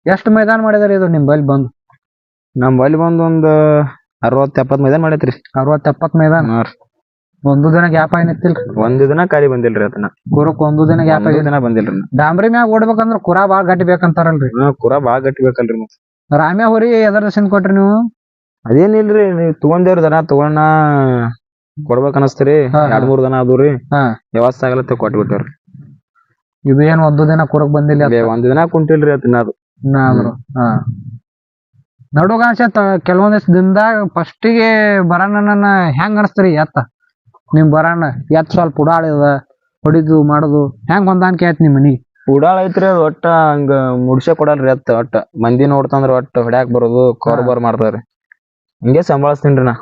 ಎಷ್ಟು ಮೈದಾನ ಮಾಡಿದಾರೆ ಇದು ನಿಮ್ ಬಲ್ಲಿ ಬಂದು? ನಮ್ ಬಲ್ಲಿ ಬಂದ್ ಒಂದ್ ಅರವತ್ ಎಪ್ಪತ್ ಮೈದಾನ ಮಾಡೈತ್ರಿ. ಅರವತ್ ಎಪ್ಪತ್ ಮೈದಾನ ಒಂದು ದಿನ ಗ್ಯಾಪ್ ಆಗಿತ್ತಿಲ್ರಿ ಒಂದು ದಿನ ಖಾಲಿ ಬಂದಿಲ್ರಿ ಅದನ್ನ. ಕುರಕ್ ಒಂದು ದಿನ ಗ್ಯಾಪ್ ಆಗಿ ದಿನ ಬಂದಿಲ್ರಿ ಡಾಂಬ್ರಿ ಮ್ಯಾಗ ಓಡ್ಬೇಕಂದ್ರ ಕುರಾ ಬಾಳ್ ಗಟ್ಟಿ ಬೇಕಂತಾರಲ್ರಿ? ಕುರಾ ಕುರ ಬಾಳ ಗಟ್ಟಿ ಬೇಕಲ್ರಿ ಮತ್ತ್. ರಾಮ್ಯ ಹೊರಿ ಎದರ್ ದರ್ಶನ್ ಕೊಟ್ರಿ ನೀವು? ಅದೇನಿಲ್ರಿ ನೀವ್ ತಗೊಂಡೇವ್ರಿ ದನ ತಗೊಂಡ ಕೊಡ್ಬೇಕ್ ಅನಸ್ತ್ರಿ. ಹಾ. ಎರಡ್ ಮೂರ್ ದನ ಅದುರಿ ಹಾ. ವ್ಯವಸ್ಥೆ ಆಗಲತ್ತ ಕೊಟ್ಬಿಟ್ಟೇವ್ರಿ ಇದು ಏನ್ ಒಂದು ದಿನ ಕೂರಕ್ ಬಂದಿಲ್ಲ ಬೇ ಒಂದ್ ದಿನ ಕುಂಟಿಲ್ರಿ ಅದ್ ತಿನ್ನೋದು. ಇನ್ನಾದ್ರು ಹಾ. ನಡುಗ ಅನ್ಸತ್ತ ಕೆಲವೊಂದಿಷ್ಟು ದಿನದಾಗ ಫಸ್ಟಿಗೆ ಬರಣ್ಣನ ಹೆಂಗ್ ಅನಸ್ತ್ರಿ ಎತ್ತ? ನಿಮ್ ಬರಣ್ಣ ಎತ್ ಸ್ವಲ್ಪ ಉಡಾಳಿದ ಹೊಡಿದು ಮಾಡುದು ಹೆಂಗ್ ಹೊಂದಾಣಿಕೆ ಆಯ್ತು ನಿಮ್ ಮನಿಗೆ ಉಡಾಳ ಐತ್ರಿ ಅದು ಒಟ್ಟ ಹಂಗ ಮುಡ್ಸೆ ಕೊಡಲ್ರಿ ಅತ್ತ ಒಟ್ಟ. ಮಂದಿ ನೋಡ್ತಂದ್ರ ಒಟ್ಟ ಹೊಡ್ಯಾಕ್ ಬರೋದು ಕಾರ್ಬಾರ್ ಮಾಡ್ತಾರ್ರಿ ಹಿಂಗೆ ಸಂಭಾಳಿಸ್ತೀನಿ ನಾ.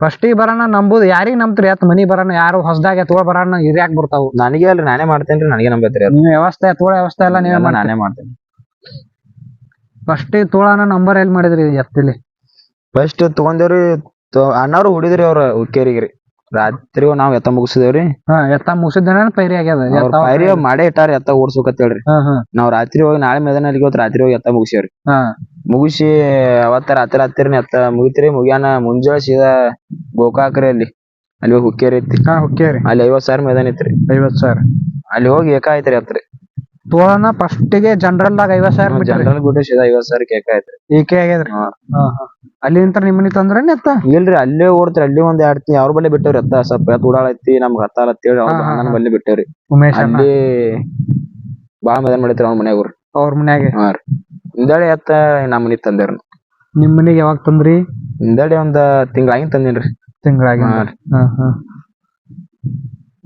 ಫಸ್ಟಿಗೆ ಬರೋಣ ನಂಬುದು ಯಾರಿಗ್ ನಂಬ್ತ್ರಿ? ಎತ್ ಮನಿ ಬರೋಣ ಯಾರು ಹೊಸದಾಗ ಎತ್ಕೊಳ್ ಬರೋಣ ಹಿರಿಯಾಕ್ ಬರ್ತಾವು? ನನಗೆ ಅಲ್ರಿ ನಾನೇ ಮಾಡ್ತೇನ್ರಿ ನನಗೆ ನಂಬೈತ್ರಿ ಅದ್. ನೀವ್ ವ್ಯವಸ್ಥೆ ಎತ್ಕೊಳ ವ್ಯವಸ್ಥೆ ಎಲ್ಲ ನೀವೇ ಎಲ್ಲ ಮಾಡಿ ನಾನೇ ಮಾಡ್ತೇನೆ ಫಸ್ಟಿಗೆ ತೋಳನ ನಂಬರ್ ಎಲ್ಲಿ ಮಾಡಿದ್ರಿ ಎತ್ತಿಲಿ? ಫಸ್ಟ್ ತಗೊಂಡೇವ್ರಿ ಅಣ್ಣವ್ರು ಅಣ್ಣಾರು ಹೊಡಿದ್ರಿ ಅವ್ರ ಉಕ್ಕೇರಿಗ್ರಿ. ರಾತ್ರಿ ನಾವ್ ಎತ್ತ ಮುಗಿಸಿದೇವ್ರಿ. ಹಾ ಎತ್ತ ಮುಗಿಸಿದ ಪೈರಿ ಆಗ್ಯದ. ಎತ್ತ ಪೈರಿ ಮಾಡೇ ಇಟ್ಟಾರ ಎತ್ತ ಓಡ್ಸೋಕತ್ ಹೇಳ್ರಿ ಹಾ ಹಾ. ನಾವ್ ರಾತ್ರಿ ಹೋಗಿ ನಾಳೆ ಮೈದಾನ ಅಲ್ಲಿಗೆ ಹೋಗಿ ರಾತ್ರಿ ಹೋಗಿ ಎತ್ತ ಮುಗಿಸೇವ್ರಿ ಮುಗಿಸಿ ಅವತ್ತ ರಾತ್ರಿ ರಾತ್ರಿ ಎತ್ತ ಮುಗಿತ್ರಿ. ಮುಗಿಯಾನ ಮುಂಜಾನೆ ಸೀದಾ ಗೋಕಾಕ್ರಿ ಅಲ್ಲಿ. ಅಲ್ಲಿ ಹೋಗಿ ಹುಕ್ಕೇರಿ ಐತಿ ಹಾ ಓಕೆ ಅಲ್ಲಿ ಐವತ್ ಸಾವಿರ ಮೈದಾನ ಐತ್ರಿ. ಐವತ್ ಸಾವಿರ. ಅಲ್ಲಿ ಹೋಗಿ ಏಕ ಐತ್ರಿ ಎತ್ರಿ ತೋಳನ ಫಸ್ಟಿಗೆ ಜನರಲ್ ದಾಗ ಐವತ್ ಸಾವಿರ ಬಿಟ್ರಿ. ಜನರಲ್ ಗುಡ್ಡ ಸೀದಾ ಐವತ್ ಸಾವಿರ ಏಕ ಐತ್ರಿ ಈಕೆ ಆಗ್ಯದ್ರಿ ಹಾ. ಹಾ ಹಾ. ಅಲ್ಲಿ ನಿಂತ ನಿಮ್ ತಂದ್ರೆ ಎತ್ತ ಇಲ್ರಿ ಅಲ್ಲೇ ಓಡ್ತ್ರಿ ಅಲ್ಲಿ ಒಂದ್ ಎರಡ್ ತಿ ಅವ್ರ ಬಲ್ಲಿ ಬಿಟ್ಟವ್ರಿ ಎತ್ತ? ಸ್ವಲ್ಪ ಎತ್ತ ಉಡಾಳ ಐತಿ ನಮ್ಗ್ ಹತ್ತಾಲ ಅಂತೇಳಿ ಅವ್ರ ಹಾ, ಹಾ, ಅಣ್ಣನ ಹಾ. ಬಲ್ಲಿ ಬಿಟ್ಟವ್ರಿ. ಉಮೇಶ್ ಅಣ್ಣ. ಅಲ್ಲಿ ಬಾಳ ಮೈದಾನ ಮಾಡಿತ್ರಿ ಅವ್ರ ಮನ್ಯಾಗ ಅವ್ರ ಮನ್ಯಾಗೆ? ಹಾ ರೀ. ಎತ್ತ ನಮ್ಮ ಮನಿಗ್ ತಂದೇವ್ರಿ ನಿಮ್ ಮನಿಗೆ ಯಾವಾಗ ತಂದ್ರಿ? ಹಿಂದಾಡಿ ಒಂದ್ ತಿಂಗಳಾಗಿ ತಂದೇನ್ರಿ. ತಿಂಗಳಾಗಿ ಹಾ ರೀ. ಹಾ ಹಾ.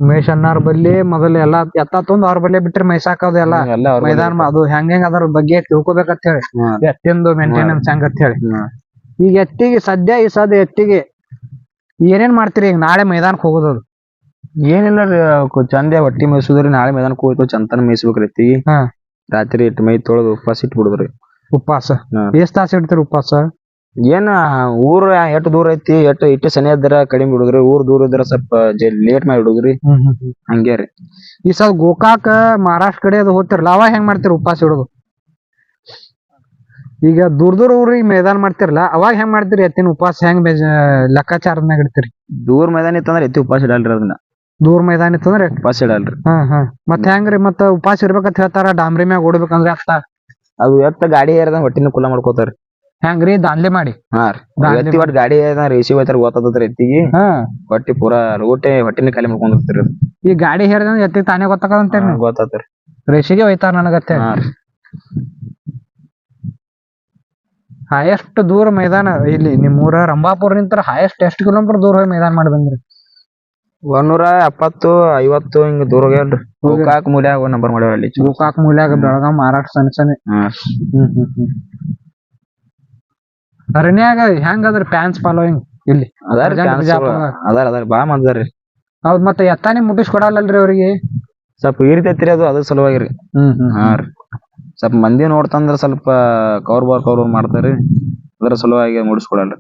ಉಮೇಶ್ ಅಣ್ಣಾರ್ ಬಲ್ಲಿ ಮೊದಲ ಎಲ್ಲಾ ಎತ್ತ ತಂದ್ ಅವ್ರ ಬಲ್ಲಿ ಬಿಟ್ರಿ ಮೈಸಾಕದು ಎಲ್ಲಾ ಎಲ್ಲ ಮೈದಾನ ಅದು ಹೆಂಗ್ ಹೆಂಗ್ ಅದ್ರ ಬಗ್ಗೆ ತಿಳ್ಕೊಬೇಕಂತ ಹೇಳಿ. ಎತ್ತಿಂದು ಮೇಂಟೆನೆನ್ಸ್ ಹೆಂಗ್ ಅಂತ ಹೇಳಿ. ಈಗ ಎತ್ತಿಗೆ ಸದ್ಯ ಈ ಸದ್ಯ ಎತ್ತಿಗೆ ಏನೇನ್ ಮಾಡ್ತೀರಿ ಈಗ ನಾಳೆ ಮೈದಾನಕ್ ಹೋಗೋದು ಅದು? ಏನಿಲ್ಲ ರೀ ಚಂದ ಹೊಟ್ಟಿ ಮೇಯ್ಸುದ್ರಿ ನಾಳೆ ಮೈದಾನಕ್ ಹೋಯ್ತು ಚಂತನ ಮೇಯ್ಸ್ಬೇಕ್ರಿ ಎತ್ತಿಗೆ. ಹಾ. ರಾತ್ರಿ ಇಟ್ಟು ಮೈ ತೊಳೆದು ಉಪವಾಸ ಇಟ್ಬಿಡುದ್ರಿ. ಉಪವಾಸ. ಎಷ್ಟ್ ತಾಸ ಇಡ್ತೀರಿ ಉಪವಾಸ? ಏನ ಊರ ಎಷ್ಟ್ ದೂರ ಐತಿ? ಎಷ್ಟ್ ಇಟ್ಟು ಸನಿ ಇದ್ರ ಕಡಿಮೆ ಬಿಡುದ್ರಿ ಊರ್ ದೂರ ಇದ್ರ ಸ್ವಲ್ಪ ಲೇಟ್ ಮಾಡಿ ಬಿಡುದ್ರಿ ಹಂಗೆ ರೀ. ಈ ಸಲ ಗೋಕಾಕ ಮಹಾರಾಷ್ಟ್ರ ಕಡೆ ಅದು ಹೋಗ್ತಿರಲ್ಲ ಅವಾಗ ಹೆಂಗ್ ಮಾಡ್ತೀರಿ ಉಪವಾಸ ಇಡೋದು? ಈಗ ದೂರ ದೂರ ಊರಿಗೆ ಮೈದಾನ ಮಾಡ್ತಿರಲ್ಲ ಅವಾಗ ಹೆಂಗ್ ಮಾಡ್ತೀರಿ ಎತ್ತಿನ ಉಪವಾಸ? ಹೆಂಗ್ ಬೇಜ ಲೆಕ್ಕಾಚಾರದ ಮ್ಯಾಗ ಇಡ್ತೀರಿ? ದೂರ ಮೈದಾನ ಇತ್ತಂದ್ರ ಎತ್ತಿ ಉಪವಾಸ ಇಡಲ್ರಿ ಅದನ್ನ. ದೂರ ಮೈದಾನ ಇತ್ತಂದ್ರೆ? ಉಪವಾಸ ಇಡಲ್ರಿ. ಹಾ ಹಾ. ಮತ್ತೆ ಹೆಂಗ್ರಿ ಮತ್ತ ಉಪವಾಸ ಇರ್ಬೇಕಂತ ಹೇಳ್ತಾರ ಡಾಂಬ್ರಿ ಮ್ಯಾಗ ಓಡ್ಬೇಕಂದ್ರೆ ಅತ್ತ ಅದು ಎತ್ತ ಗಾಡಿ ಏರ್ದ ಹೊಟ್ಟಿನ ಕುಲ ಮಾಡ್ಕೋತಾರ ಹೆಂಗ್ರಿ ದಾನ್ಲೆ ಮಾಡಿ. ಹಾ ರೀ. ದಾಂಡ್ಲೆ ಎತ್ತಿ ಒಟ್ ಗಾಡಿ ಏರ್ದ ರೇಸಿ ಹೋಯ್ತಾರ ಗೊತ್ತಾತದ್ರಿ ಎತ್ತಿಗೆ ಹಾ. ಹೊಟ್ಟಿ ಪೂರಾ ಊಟೆ ಹೊಟ್ಟಿನ ಖಾಲಿ ಮಾಡ್ಕೊಂಡಿರ್ತೀರಿ ಈ ಗಾಡಿ ಹೇರಿದ ಎತ್ತಿ ತಾನೇ ಗೊತ್ತಾಕಂತ ಗೊತ್ತಾತ್ರಿ ರೇಷಿಗೆ ಹೋಯ್ತಾರ ನನಗತ್ತೆ. ಹೈಯೆಸ್ಟ್ ದೂರ ಮೈದಾನ ಇಲ್ಲಿ ನಿಮ್ಮೂರ ರಂಭಾಪುರ ನಿಂತರ ಹೈಯೆಸ್ಟ್ ಎಷ್ಟು ಕಿಲೋಮೀಟರ್ ದೂರ ಹೋಗಿ ಮೈದಾನ ಮಾಡಿ ಬಂದ್ರಿ? ಒಂದೂರ ಎಪ್ಪತ್ತು ಐವತ್ತು ಹಿಂಗ ದೂರ ಹೋಗ್ಯಾಲ್ರಿ ಗೋಕಾಕ್ ಮೂಲ್ಯಾಗ ಒಂದ್ ನಂಬರ್ ಮಾಡ್ಯಾವ ಅಲ್ಲಿ. ಗೋಕಾಕ್ ಮೂಲ್ಯಾಗ ಬೆಳಗಾವ್ ಮಹಾರಾಷ್ಟ್ರ ಸಣ್ಣ ಸಣ್ಣ ಹ್ಮ್ ಹ್ಮ್. ಅರಣ್ಯಾಗ ಹೆಂಗ್ ಅದ್ರ ಫ್ಯಾನ್ಸ್ ಫಾಲೋಯಿಂಗ್ ಇಲ್ಲಿ. ಅದಾರಿ ಬಿಜಾಪುರ. ಅದಾರ ಅದಾರ ಬಾಳ ಮಂದಿ ಅದಾರಿ ಹೌದ್ ಮತ್ತೆ ಎತ್ತಾನೆ ಮುಟ್ಟಿಸ್ಕೊಡಲ್ಲಲ್ರಿ ಅವ್ರಿಗೆ? ಸ್ವಲ್ಪ ಇರ್ತೈತ್ರಿ ಅದು ಅದ್ರ ಸಲುವಾಗಿ ರೀ ಹ್ಮ್ ಹ್ಮ್. ಹಾ ರೀ. ಸ್ವಲ್ಪ ಮಂದಿ ನೋಡ್ತಂದ್ರ ಸ್ವಲ್ಪ ಕವರ್ ಬಾರ್ ಕವರ್ ಮಾಡ್ತಾರಿ. ಅದ್ರ ಸಲುವಾಗಿ ಮುಡಿಸ್ಕೊಡಲ್ರಿ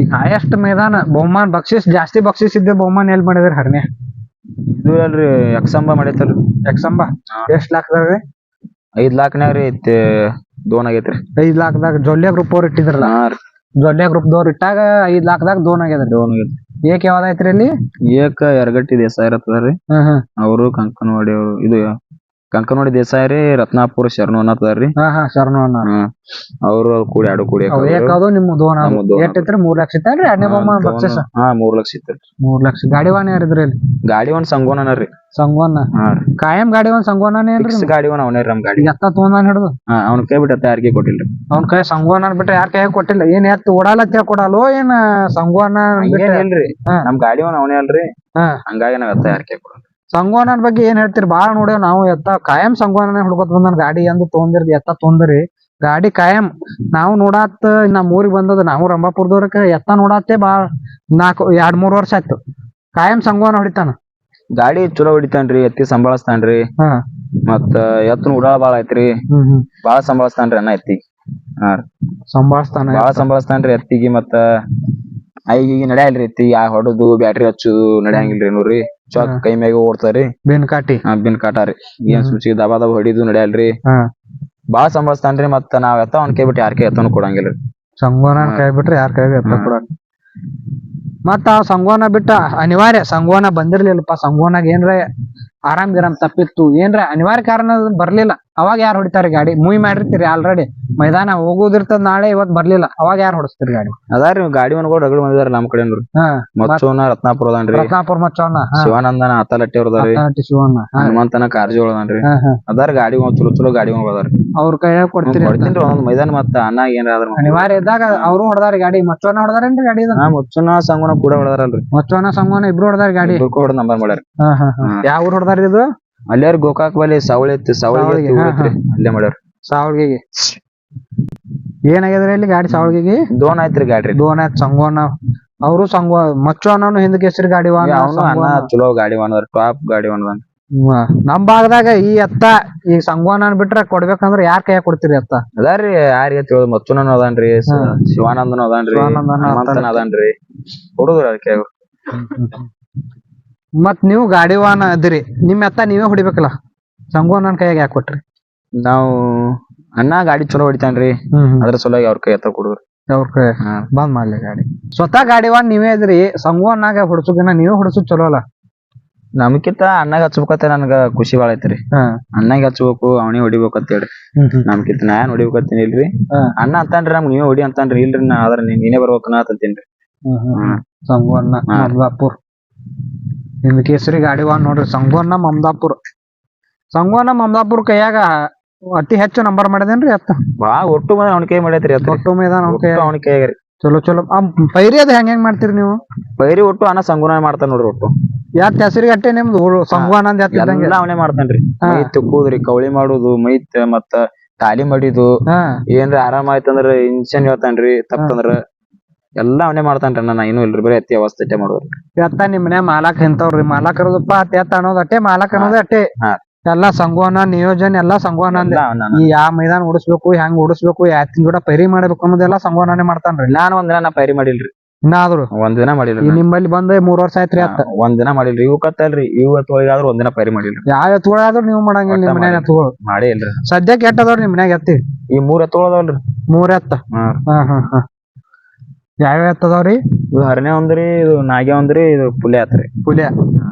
ಈಗ ಹೈಯೆಸ್ಟ್ ಮೈದಾನ ಬಹುಮಾನ್ ಬಕ್ಷಿಸ್ ಜಾಸ್ತಿ ಬಕ್ಷಿಸ್ ಇದ್ದ ಬಹುಮಾನ್ ಎಲ್ ಮಾಡಿದ್ರಿ ಹರಣ್ಯ ಇದು ಅಲ್ರಿ ಯಕ್ಷಂಬ ಮಾಡೈತಲ್ರಿ ಯಕ್ಷಂಬ ಎಷ್ಟ್ ಲಾಕ್ದಾಗ ಐದ್ ಲಾಕ್ನಾಗ್ರಿ ರೀ ಐತಿ ದೋನ್ ಆಗೈತ್ರಿ. ಐದ್ ಲಾಕ್ದಾಗ ಜೊಲ್ಲೆ ಗ್ರೂಪ್ ಅವ್ರು ಇಟ್ಟಿದ್ರಲ್ಲ? ಜೊಲ್ಲೆ ಗ್ರೂಪ್ ದೋರ್ ಇಟ್ಟಾಗ ಐದ್ ಲಾಕ್ದಾಗ ದೋನ್ ಆಗ್ಯದ್ರಿ. ದೋನ್ ಆಗೈತ್ರಿ. ಏಕ್ ಯಾವ್ದ ಐತ್ರಿ ಅಲ್ಲಿ? ಏಕ ಎರಗಟ್ಟಿ ದೇಸಾಯಿ ಇರ್ತದ್ರಿ ಅವರು ಕಂಕನವಾಡಿ ಅವರು ಇದು ಕಂಕನೋಡಿ ದೇಸಾಯಿ ರೀ ರತ್ನಾಪುರ ಶರಣು ರೀ. ಹಾ ಹಾ ಶರಣು ಅಣ್ಣ ಅವ್ರು ಕೂಡಿ ಎರಡು ಕೂಡಿ ಅವ್ ಏಕದು ನಿಮ್ ದೋನ ನಮ್ಮದು ದೋನ. ಎಷ್ಟ್ ಐತ್ರಿ ಮೂರ್ ಲಕ್ಷ ಇತ್ತಲ್ರಿ ಎರಡನೇ ಬೊಮ್ಮ ಬಕ್ಷಿಸ ಹಾ ಮೂರ್ ಲಕ್ಷ ಇತ್ತು ಮೂರ್ ಲಕ್ಷ. ಗಾಡಿ ಒನ್ ಯಾರಿದ್ರಿ ಅಲ್ಲಿ ಗಾಡಿ ಒಂದ್ ಸಂಗೋನ ರೀ. ಸಂಗೋನ ಹಾ ರೀ. ಕಾಯಂ ಗಾಡಿ ಒಂದ್ ಸಂಗೋನೇ ಏನ್ರಿ ಗಾಡಿ ಒನ್ ಅವನೇ ನಮ್ ಗಾಡಿ. ಎತ್ತ ತೊಗೊಂಡ್ ಹಿಡಿದು? ಹಾ ಅವ್ನ ಕೈ ಬಿಟ್ಟ ಯಾರಿಗೆ ಕೊಟ್ಟಿಲ್ರಿ. ಅವ್ನ ಕೈ ಸಂಗೋನ ಬಿಟ್ರೆ ಯಾರ ಕೈ ಕೊಟ್ಟಿಲ್ಲ? ಏನ್ ಎತ್ತ ಓಡಾಲತ್ತ ಕೊಡಲ್ಲೋ ಏನ್ ಸಂಗೋನ ಇಲ್ರಿ. ಹಾ. ನಮ್ ಗಾಡಿ ಒನ್ ಅವನೇ ಅಲ್ರಿ. ಹಾ. ಹಂಗಾಗಿ ನಾವ್ ಎತ್ತ ಯಾರಿಗೆ ಕೊಡಲ್ಲ ಸಂಗೋನನ್ ಬಗ್ಗೆ ಏನ್ ಹೇಳ್ತೀರಿ? ಬಾಳ ನೋಡಿ ನಾವು ಎತ್ತ ಕಾಯಂ ಸಂಗೋನೇ ಹುಡ್ಕೋತ್ ಬಂದನ್. ಗಾಡಿ ಎಂದು ತೊಗೊಂದಿರ್ದಿ ಎತ್ತ ತೊಂದ್ರಿ ಗಾಡಿ ಕಾಯಂ. ನಾವು ನೋಡಾತ್ ನಮ್ ಊರಿಗೆ ಬಂದದ ನಾವು ರಂಭಾಪುರದವ್ರಕ ಎತ್ತ ನೋಡಾತ್ತೆ ಬಾಳ ನಾಲ್ಕು ಎರಡ್ ಮೂರ್ ವರ್ಷ ಆಯ್ತು. ಕಾಯಂ ಸಂಗೋನ ಹೊಡಿತಾನ. ಗಾಡಿ ಚಲೋ ಹೊಡಿತಾನ್ರಿ ಎತ್ತಿ ಸಂಬಳಸ್ತಾನ್ರಿ ಹಾ. ಮತ್ತ ಎತ್ತನ ಉಡಾಳ ಬಾಳ ಐತ್ರಿ. ಹ್ಮ್ ಹ್ಮ್. ಬಾಳ ಸಂಬಳಸ್ತಾನ್ರಿ ಅನ್ನ ಎತ್ತಿ. ಹಾ. ಸಂಭಾಳಿಸ್ತಾನ ಬಾಳ ಸಂಬಳಸ್ತಾನ್ರಿ ಎತ್ತಿಗೆ ಮತ್ತ ಐಗಿ ನಡೆಯಲ್ರಿ ಎತ್ತಿ. ಯಾ ಹೊಡದು ಬ್ಯಾಟ್ರಿ ಹಚ್ಚು ನಡೆಯಂಗಿಲ್ರಿ ನೋಡ್ರಿ. ಚೊಕ್ ಕೈ ಮ್ಯಾಗ ಓಡ್ತಾರಿ. ಬಿನ್ ಕಾಟಿ. ಆ ಬಿನ್ ಕಾಟಾರಿ. ಏನ್ ಸುಚಿ ದಬಾ ದಬಾ ಹೊಡಿದು ನಡೆಯಲ್ರಿ. ಹಾ. ಬಾಳ ಸಂಭಾಳಿಸ್ತಾನ್ರಿ ಮತ್ತ ನಾವ್ ಎತ್ತ ಅವ್ನ ಕೈ ಬಿಟ್ಟು ಯಾರ ಕೈ ಎತ್ತನು ಕೊಡಂಗಿಲ್ರಿ ಸಂಗೋನ ಕೈ ಬಿಟ್ರೆ ಯಾರ ಕೈಗೆ ಎತ್ತ ಕೊಡಂಗ ಮತ್ತ ಆ ಸಂಗೋನ ಬಿಟ್ಟ ಅನಿವಾರ್ಯ ಸಂಗೋನ ಬಂದಿರ್ಲಿಲ್ಲಪ್ಪ. ಸಂಗೋನಾಗ ಏನ್ರ ಆರಾಮ್ ಗಿರಾಮ್ ತಪ್ಪಿತ್ತು. ಏನ್ರ ಅನಿವಾರ್ಯ ಕಾರಣ ಬರ್ಲಿಲ್ಲ. ಅವಾಗ ಯಾರು ಹೊಡಿತಾರೆ ಗಾಡಿ? ಮೂವಿ ಮಾಡಿರ್ತೀರಿ ಆಲ್ರೆಡಿ ಮೈದಾನ ಹೋಗುದಿರ್ತದ ನಾಳೆ ಇವತ್ ಬರ್ಲಿಲ್ಲ. ಅವಾಗ ಯಾರು ಹೊಡಿಸ್ತೀರಿ ಗಾಡಿ? ಅದಾರಿ ಗಾಡಿ ಒಂದ್ ರಗಡ್ ಬಂದಿದಾರ ನಮ್ ಕಡೆ ಹಾ ಮಚ್ಚೋನ ರತ್ನಾಪುರ ಮಚ್ಚವನ್ನ ಶಿವಾನಂದನ ಅತಲಟ್ಟಿ ಅವ್ರದಾರಿ ಶಿವಣ್ಣ ಹನುಮಂತನ ಕಾರ್ಜಿ ಅದಾನ್ರಿ ಹಾ ಹಾ. ಅದಾರ ಗಾಡಿ ಒಂದ್ ಚಲೋ ಚಲೋ ಗಾಡಿ ಒಂದ್ ಅದಾರ ಅವ್ರ ಕೈ ಕೊಡ್ತೀರಿ ಅಂತ. ಮೈದಾನ ಮತ್ತ ಅನ್ನ ಏನಾದ್ರು ಅನಿವಾರ್ಯ ಇದ್ದಾಗ ಅವರು ಹೊಡೆದಾರಿ ಗಾಡಿ. ಮಚ್ಚವನ್ನ ಹೊಡೆದಾರೇನ್ರಿ ಗಾಡಿ ಮುಚ್ಚುನ ಸಂಗುಣ ಕೂಡ ಹೊಡೆದಾರಲ್ರಿ. ಮಚ್ಚವನ್ನ ಸಂಗೋನ ಇಬ್ರು ಹೊಡೆದಾರ ಗಾಡಿ. ಕೂಡ ನಂಬರ್ ಮಾಡ್ಯಾರ. ಯಾವ ಊರ್ ಹೊಡೆದಾರ ಇದು? ಅಲ್ಲೇರ್ ಗೋಕಾಕ್ ಬಲ್ಲಿ ಸಾವಳಿ ಐತಿ ಸಾವಳಿ ಸಾವಳಿಗೆ, ಹಾ. ಅಲ್ಲೇ ಮಾಡ್ಯಾರ ಸಾವಳ್ಗಿಗೆ. ಏನಾಗ್ಯದ್ರಿ ಇಲ್ಲಿ ಗಾಡಿ ಸಾವಳ್ಗಿಗೆ? ದೋನ್ ಐತ್ರಿ ಗಾಡಿ ದೋನ್ ಆಯ್ತು ಸಂಗೋನ ಅವರು ಸಂಗೋ ಮಚ್ಚು ಅನ್ನೋನು ಹಿಂದಕ್ಕೆ ಹೆಸರು ಗಾಡಿ ವಾಹನ, ಅವನು ಅನ್ನ ಸಂಗೋನ. ಚಲೋ ಗಾಡಿ ಒಂದ್ ಟಾಪ್ ಗಾಡಿ ಒಂದ್ ಹ್ಮ್. ನಮ್ ಭಾಗದಾಗ ಈ ಎತ್ತ ಈ ಸಂಗೋನ ಬಿಟ್ರೆ ಕೊಡ್ಬೇಕಂದ್ರ ಯಾರ್ ಕೈಯಾಗ ಕೊಡ್ತೀರಿ ಎತ್ತ ಅದಾರ್ರಿ ಯಾರಿಗೆ ತಿಳಿಯೋದು ಮಚ್ಚುನನ್ ಅದಾನ್ರಿ ಸ- ಶಿವಾನಂದನ್ ಶಿವಾನಂದನು ಅದಾನ್ರಿ ಶಿವಾನಂದನು ಹನುಮಂತನ ಅದಾನ್ರಿ ಹುಡುಗ್ರು ಅದಕ್ಕೆ ಮತ್ ನೀವು ಗಾಡಿ ವಾಹನ ಅದಿರಿ ನಿಮ್ಮ ಎತ್ತ ನೀವೇ ಹೊಡಿಬೇಕಲ್ಲ? ನನ್ನ ಕೈಯಾಗ ಯಾಕೆ ಕೊಟ್ರಿ? ನಾವು ಅಣ್ಣ ಗಾಡಿ ಚಲೋ ಹೊಡಿತಾನ್ರಿ. ಅದ್ರ ಸಲುವಾಗಿ ಅವ್ರ ಕೈ ಎತ್ತ ಕೊಡುದ್ರಿ. ಅವ್ರ ಕೈ ಬಂದ್ ಮಾಡ್ಲಿ ಗಾಡಿ. ಸ್ವತಃ ಗಾಡಿ ವಾಹನ ನೀವೇ ಇದ್ರಿ ಸಂಗೋನಾಗ ಹೊಡ್ಸೋಕಿನ ನೀವೇ ಹೊಡ್ಸೋದ್ ಚಲೋ ಅಲ್ಲ? ನಮ್ಕಿಂತ ಅಣ್ಣಗ ಹಚ್ಬೇಕಂತ ನನ್ಗ ಖುಷಿ ಬಾಳ ಐತ್ರಿ. ಅಣ್ಣಗೆ ಹಚ್ಬೇಕು ಅವನಿಗೆ ಹೊಡಿಬೇಕು ಅಂತ ಹೇಳಿ ನಮ್ಕಿಂತ ನಾ ಏನ್ ಹೊಡಿಬೇಕಂತೀನಿ ಇಲ್ರಿ ಅಣ್ಣ ಅಂತಾನ್ರಿ ನಮ್ಗೆ ನೀವೇ ಹೊಡಿ ಅಂತಾನ್ರಿ. ಇಲ್ರಿ ನಾ ಆದ್ರ ನೀನೇ ಬರ್ಬೇಕು ನಾ ಅಂತೀನ್ರಿ ಹ್ಮ್. ಹ್ಮ್ ನಿಮ್ ಕೇಸರಿ ಗಾಡಿ ವಾಹನ ನೋಡ್ರಿ ಸಂಗೋನ ಮಮದಾಪುರ್. ಸಂಗೋನ ಮಮದಾಪುರ್ ಕೈಯಾಗ ಅತಿ ಹೆಚ್ಚು ನಂಬರ್ ಮಾಡಿದೇನ್ರಿ ಅತ್ತ ಬಾ ಒಟ್ಟು ಮೇಲೆ ಅವ್ನ ಕೈ ಮಾಡೈತ್ರಿ ಅತ್ತ ಒಟ್ಟು ಮೇಲೆ ಅವ್ನ್ ಕೈ ಅವನ ಕೈಯಾಗ ಚಲೋ ಚಲೋ. ಆ ಪೈರಿ ಅದ ಹೆಂಗ್ ಹೆಂಗ್ ಮಾಡ್ತೀರಿ ನೀವು? ಪೈರಿ ಒಟ್ಟು ಅನ್ನ ಸಂಗುನ ಮಾಡ್ತಾನ ನೋಡ್ರಿ ಒಟ್ಟು. ಯಾತ್ ಹೆಸರಿ ಗಟ್ಟೆ ನಿಮ್ದು? ಸಂಗೋನ ಅಂದ್ ಇದ್ದಂಗೆ ಅವನೇ ಮಾಡ್ತಾನ್ರಿ. ಮೈ ತುಕ್ಕುದ್ರಿ ಕವಳಿ ಮಾಡುದು ಮೈತ್ ಮತ್ತ ತಾಲಿ ಮಾಡಿದು. ಏನ್ರಿ ಏನ್ರ ಆರಾಮ ಆಯ್ತಂದ್ರ ಇಂಜನ್ ಹೇಳ್ತಾನ್ರಿ ತಪ್ಪಂದ್ರ ಎಲ್ಲಾ ಅವನೇ ಮಾಡ್ತಾನ್ರಿ ನನ್ನ ಏನು ಇಲ್ರಿ ಬರೀ ಅತ್ತೆ ಅವಸ್ಥೆ ಮಾಡೋರು. ಎತ್ತ ನಿಮ್ ಮನ್ಯಾಗ ಮಾಲಕ್ ಇಂತವ್ರಿ ಮಾಲಕ್ ಇರೋದಪ್ಪ ಅಟ್ ಎತ್ತ ಅನ್ನೋದ್ ಅಟ್ಟೆ ಮಾಲಕ್ ಅನ್ನೋದ್ ಅಟ್ಟೆ. ಹಾ. ಎಲ್ಲಾ ಸಂಗೋನ ನಿಯೋಜನೆ ಎಲ್ಲಾ ಸಂಘವನ ಅಂದೆ. ಎಲ್ಲಾ ಅವ್ನ- ಈ ಯಾವ ಮೈದಾನ ಉಡಿಸ್ಬೇಕು ಹೆಂಗ್ ಉಡಿಸ್ಬೇಕು ಯಾತಿನ ಕೂಡ ಪೈರಿ ಮಾಡ್ಬೇಕು ಅನ್ನೋದೆಲ್ಲ ಸಂಘವನೇ ಮಾಡ್ತಾನ್ರಿ. ನಾನ್ ಒಂದ್ ನಾ ಪೈರಿ ಮಾಡಿಲ್ರಿ. ಇನ್ನಾದ್ರು ಒಂದ್ ದಿನ ಮಾಡಿಲ್ರಿ ಈ ನಾನ್. ನಿಮ್ಮಲ್ಲಿ ಬಂದ ಮೂರ್ ವರ್ಷ ಆಯ್ತ್ರಿ ಅತ್ತ. ಹಾ, ಒಂದ್ ದಿನ ಮಾಡಿಲ್ರಿ. ಇವ್ ಕತ್ತಲ್ರಿ. ಇವ್ ಎತ್ತೊಳಗಾದ್ರೂ ಒಂದ್ ದಿನ ಪೈರಿ ಮಾಡಿಲ್ರಿ. ಯಾವ ನೀವು ಮಾಡಂಗಿಲ್ಲ ನಿಮ್ ಒಟ್ಟ ಮನ್ಯಾಗ ಎತ್ತುಗಳು ಮಾಡೇ ಇಲ್ರಿ. ಸದ್ಯಕ್ಕೆ ಎಟ್ಟದವ್ರಿ ನಿಮ್ ಮನ್ಯಾಗ ಎತ್ತಿ? ಈ ಮೂರ್ ಎತ್ತೊಳದಲ್ರಿ ಮೂರ್ ಎತ್ತ? ಹಾ. ಹಾ ಹಾ ಹಾ. ಯಾವ್ಯಾವ ಎತ್ತದವ್ರಿ ಇದು ಹರನೇ ಒಂದ್ರಿ ಇದು ನಾಗೆ ಒಂದ್ರಿ ಇದು ಪುಲಿ ಆತ್ರಿ ಪುಲಿಯ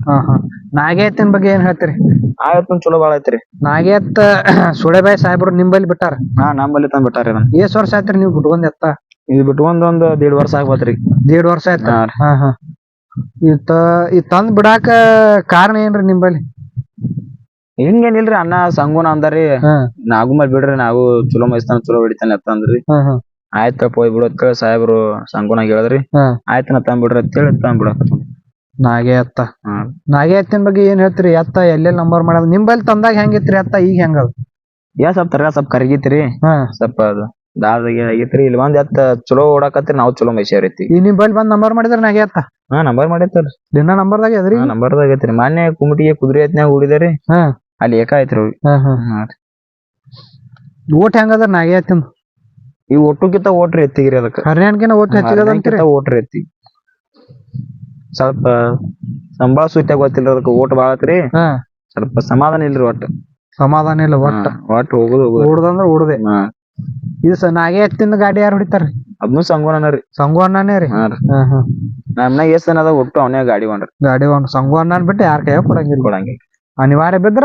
ಹಾ ಹಾ. ನಾಗೆ ಎತ್ತಿನ ಬಗ್ಗೆ ಏನ್ ಹೇಳ್ತೀರಿ? ಆ ಎತ್ತ ಚಲೋ ಬಾಳ ಐತ್ರಿ. ನಾಗೆ ಎತ್ತ ಸುಳೆಬಾಯಿ ಸಾಹೇಬ್ರು ನಿಂಬಲ್ಲಿ ಬಿಟ್ಟಾರ. ಹಾ ನಮ್ಮಲ್ಲಿ ತಂದ್ ಬಿಟ್ಟಾರ ನಮ್ ಎಷ್ಟ್ ವರ್ಷ ಆಯ್ತ್ರಿ ನೀವು ಬಿಟ್ಕೊಂಡ್ ಎತ್ತ? ಇದು ಬಿಟ್ಕೊಂಡ್ ಒಂದ್ ದೇಡ್ ವರ್ಷ ಆಗ್ಬೋದ್ರಿ ದೇಡ್ ವರ್ಷ ಆಯ್ತ? ಹಾ ರೀ. ಹಾ ಹಾ. ಇತ್ತ ಈ ತಂದ್ ಬಿಡಾಕ ಕಾರಣ ಏನ್ರಿ ನಿಂಬಲ್ಲಿ? ಹಿಂಗೇನಿಲ್ರಿ ಅಣ್ಣ ಸಂಗುನ ಅಂದಾರಿ. ಹಾ. ನಾಗು ಮೇಲೆ ಬಿಡ್ರಿ ನಾವು ಚಲೋ ಮೈಸ್ತಾನ ಚಲೋ ಹೊಡಿತಾನೆ ಅಂತ ಅಂದ್ರಿ. ಹಾ ಹಾ. ಆಯ್ತಪ್ಪ ಹೋಯ್ ಬಿಡು ಅಂತೇಳಿ ಸಾಹೇಬ್ರು ಸಂಗುನಾಗ ಹೇಳಿದ್ರಿ. ಹಾ. ಆಯ್ತ ನಾ ತಂಬಿಡ್ರಿ ಬಿಡ್ರಿ ಅಂತೇಳಿ ತಂದ್ ನಾಗೇ ನಾಗೆ ನಾಗೇ ಹಾ. ನಾಗೆ ಎತ್ತಿನ ಬಗ್ಗೆ ಏನ್ ಹೇಳ್ತೀರಿ? ಅತ್ತ ಎಲ್ಲೆಲ್ಲಿ ನಂಬರ್ ಮಾಡೋದು? ನಿಂಬಲ್ಲಿ ತಂದಾಗ ಹೆಂಗಿತ್ರಿ ಅತ್ತ? ಈಗ ಹೆಂಗದ? ಯಾ ಸ್ವಲ್ಪ ತರ ಸ್ವಲ್ಪ ಕರಗಿತ್ರಿ. ಹಾ. ಸ್ವಲ್ಪ ಅದು ಆಗಿತ್ರಿ ಆಗೈತ್ರಿ? ಇಲ್ಲಿ ಬಂದ್ ಎತ್ತ ಚಲೋ ಓಡಾಕತ್ರಿ ನಾವ್ ಚಲೋ ಮೈಸೇರೈತಿ ಈ ನಿಂಬಲ್ಲಿ ಬಂದ್ ನಂಬರ್ ಮಾಡಿದ್ರ ನಾಗೆ ಅತ್ತ? ಹಾ ನಂಬರ್ ಮಾಡಿದ್ರಿ ದಿನ ನಂಬರ್ದಾಗ ಅದ್ರಿ? ನಂಬರ್ದಾಗ ಐತ್ರಿ. ಮೊನ್ನೆ ಕುಮಟಿಗೆ ಕುದುರೆ ಹತ್ನ್ಯಾಗ ಹೂಡಿದ್ರಿ ಹಾ. ಅಲ್ಲಿ ಏಕ ಐತ್ರಿ. ಹಾ ಹಾ. ಓಟ್ ಹೆಂಗದ ನಾಗೆ ಎತ್ತಿನ ಈ ಒಟ್ಟುಕಿಂತ ಓಟ್ರಿ ಎತ್ತಿಗಿರಿ ಅದಕ್ಕೆ? ಹರಿಯಾಣಕಿನ ಓಟ್ ಅಂತೀರಿ? ಹರಿಯಾಣಕ್ಕಿಂತ ಓಟ್ರಿ ಎತ್ತಿ. ಸ್ವಲ್ಪ ಸಂಬಳ ಸುತ್ತ ಗೊತ್ತಿಲ್ಲ ಅದಕ್ಕ ಓಟ್ ಬಾಳ ಆತ್ರಿ. ಹಾ. ಸ್ವಲ್ಪ ಸಮಾಧಾನ ಇಲ್ರಿ ಒಟ್ಟು. ಸಮಾಧಾನ ಇಲ್ಲ ಒಟ್ಟ. ಒಟ್ಟು ಹೋಗುದು ಹೋಗುದು. ಉಡ್ದಂದ್ರ ಉಡ್ದೆ ಹಾ. ಇದು ಸ ನಾಗೇ ಎತ್ತಿನ ಗಾಡಿ ಯಾರು ಹೊಡಿತಾರ ಅದನ್ನು ಸಂಗೋನ ರೀ ಸಂಗು ಅಣ್ಣನೇ ರೀ? ಹಾ ರೀ. ಹಾ ಹಾ. ನಮ್ನಾಗ ಎಷ್ಟ್ ಜನ ಅದ ಒಟ್ಟು ಅವನೇ ಗಾಡಿ ಹೊಂಡ್ರಿ ಗಾಡಿ ಒಂದ್ ಸಂಗು ಅಣ್ಣನ್ ಬಿಟ್ಟು ಯಾರ ಕೈಯಾಗ ಕೊಡಂಗಿಲ್ಲ. ಕೊಡಂಗಿಲ್ಲ. ಅನಿವಾರ್ಯ ಬಿದ್ರ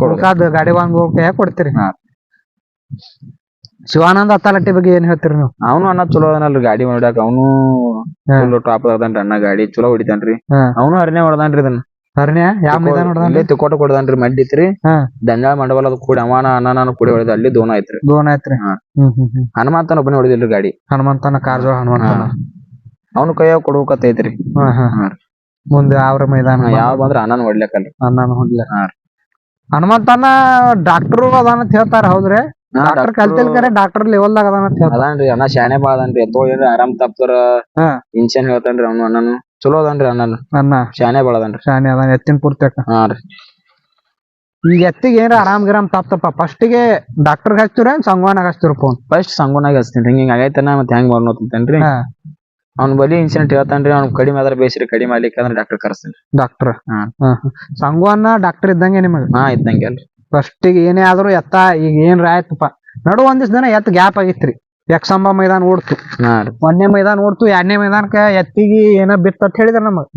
ಕೊಡ್ಕಾದ ಗಾಡಿ ಒಂದು ಕೈಯಾಗ ಕೊಡ್ತೀರಿ. ಹಾ. ಶಿವಾನಂದ ಅತ್ತಾಲಟ್ಟಿ ಬಗ್ಗೆ ಏನ್ ಹೇಳ್ತೀರಿ ನೀವು? ಅವನು ಅಣ್ಣ ಚಲೋ ಅದನಲ್ರಿ ಗಾಡಿ ಹೊಡ್ಯಾಕ. ಅವನು ಟಾಪ್ ಅದಾನ್ರಿ ಅಣ್ಣ ಗಾಡಿ ಚಲೋ ಹೊಡಿತಾನ್ರಿ. ಹಾ. ಅವನು ಅರಣ್ಯ ಹೊಡ್ದಾನ್ರಿ ಇದನ್ನ. ಹರ್ನ್ಯ ಯಾವ ಮೈದಾನ ಹೊಡೆದ ಇಲ್ಲೇ ತಿಕೋಟ ಕೊಡ್ದಾನ್ರಿ ಮಡ್ಡಿ ಐತ್ರಿ. ಹಾ. ದಂಜಾಳ ಮಂಡವಲ್ ಅದು ಕೂಡಿ ಅವಾನ ಅಣ್ಣ ನಾನು ಕೂಡಿ ಹೊಡೆದ ಅಲ್ಲಿ ದೋನ ಐತ್ರಿ. ಹಾ. ಹ್ಮ್ ಹ್ಮ್ ಹ್ಮ್. ಹನುಮಂತನ ಒಬ್ಬನೇ ಹೊಡೆದಿಲ್ರಿ ಗಾಡಿ. ಹನುಮಂತನ ಕಾರಜೋಳ ಹನುಮಂತನ. ಅವನು ಕೈಯಾಗ ಕೊಡ್ಬೇಕತ್ತೈತ್ರಿ ಹಾ ಹಾ. ಹಾ. ಮುಂದೆ ಅವ್ರ ಮೈದಾನ ಯಾವ ಬಂದ್ರ ಅಣ್ಣನ ಹೊಡ್ಲಕ್ಕಲ್ರಿ. ನಾನು ಹೊಡ್ಲ ಹಾ. ಹನುಮಂತನ ಡಾಕ್ಟರ್ ಅದಾನ ಅಂತ ಹೇಳ್ತಾರ ಹೌದ್ರಿ? ಡಾಕ್ಟರ್ ಕಲ್ತಿಲ್ ಕರೆ ಡಾಕ್ಟರ್ ಲೆವೆಲ್ದಾಗ ಅದಾನ ಅಂತ ಹೇಳ್ತಾರ ಅದಾನ್ರಿ ಅಣ್ಣ ಶಾಣೆ ಬಾಳ ಅದಾನ್ರಿ. ಎತ್ತೋ ಏನ್ರಿ ಆರಾಮ್ ತಪ್ಪರ ಹಾ. ಇನ್ಶನ್ ಹೇಳ್ತಾನ್ರಿ ಅವನು ಅಣ್ಣನು. ಚಲೋ ಅದಾನ್ರಿ ಅಣ್ಣನು. ಅನ್ನ ಶಾಣೆ ಬಾಳ ಅದಾನ್ರಿ. ಶಾನೆ ಅದಾನ ಎತ್ತಿನ ಪೂರ್ತಿ ಹಾ ರೀ. ಈಗ ಎತ್ತಿಗೆ ಏನ್ರ ಆರಾಮ್ ಗಿರಾಮ್ ತಪ್ತಪ್ಪ ಫಸ್ಟಿಗೆ ಡಾಕ್ಟರ್ಗೆ ಹಚ್ತಿರ ಸಂಗವಾನಾಗ ಹಚ್ತಿರ ಫೋನ್ ಫಸ್ಟ್ ಸಂಗುನಾಗ ಹಚ್ತೀನಿ ಹಿಂಗ ಹಿಂಗ ಆಗೈತನ ಮತ್ತೆ ಹೆಂಗ್ ಮಾಡ್ನೋತಂತೇನ್ರಿ ಹಾ. ಅವ್ನ ಬಲಿ ಇನ್ಸಿಡೆಂಟ್ ಹೇಳ್ತಾನ್ರಿ. ಅವ್ನ ಕಡಿಮೆ ಆದ್ರ ಬೇಸ್ರಿ ಕಡಿಮೆ ಆಗ್ಲಿಕ್ಕೆ ಅಂದ್ರೆ ಡಾಕ್ಟರ್ ಕರೆಸ್ತೀನಿ. ಡಾಕ್ಟರ್ ಹಾ. ಸಂಗವಾನ ಡಾಕ್ಟರ್ ಇದ್ದಂಗೆ ನಿಮಗೆ? ಹಾ ಇದ್ದಂಗೆ ಅಲ್ರಿ. ಫಸ್ಟಿಗೆ ಏನೇ ಆದ್ರೂ ಎತ್ತ ಈಗ ಏನ್ರ ಆಯ್ತಪ್ಪ. ನಡು ಒಂದಿಸ್ ದಿನ ಎತ್ತ ಗ್ಯಾಪ್ ಆಗಿತ್ರಿ. ಯಕ್ಷಂಬ ಮೈದಾನ ಓಡ್ತು. ಒಂದನೇ ಮೈದಾನ ಓಡ್ತು ಎರಡನೇ ಮೈದಾನಕ್ಕ ಎತ್ತಿಗೆ ಏನೋ ಬಿತ್ತ ಅಂತ ಹೇಳಿದ್ರ ನಮಗ್.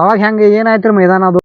ಅವಾಗ ಹೆಂಗ ಏನಾಯ್ತ್ರಿ ಮೈದಾನ ಅದು?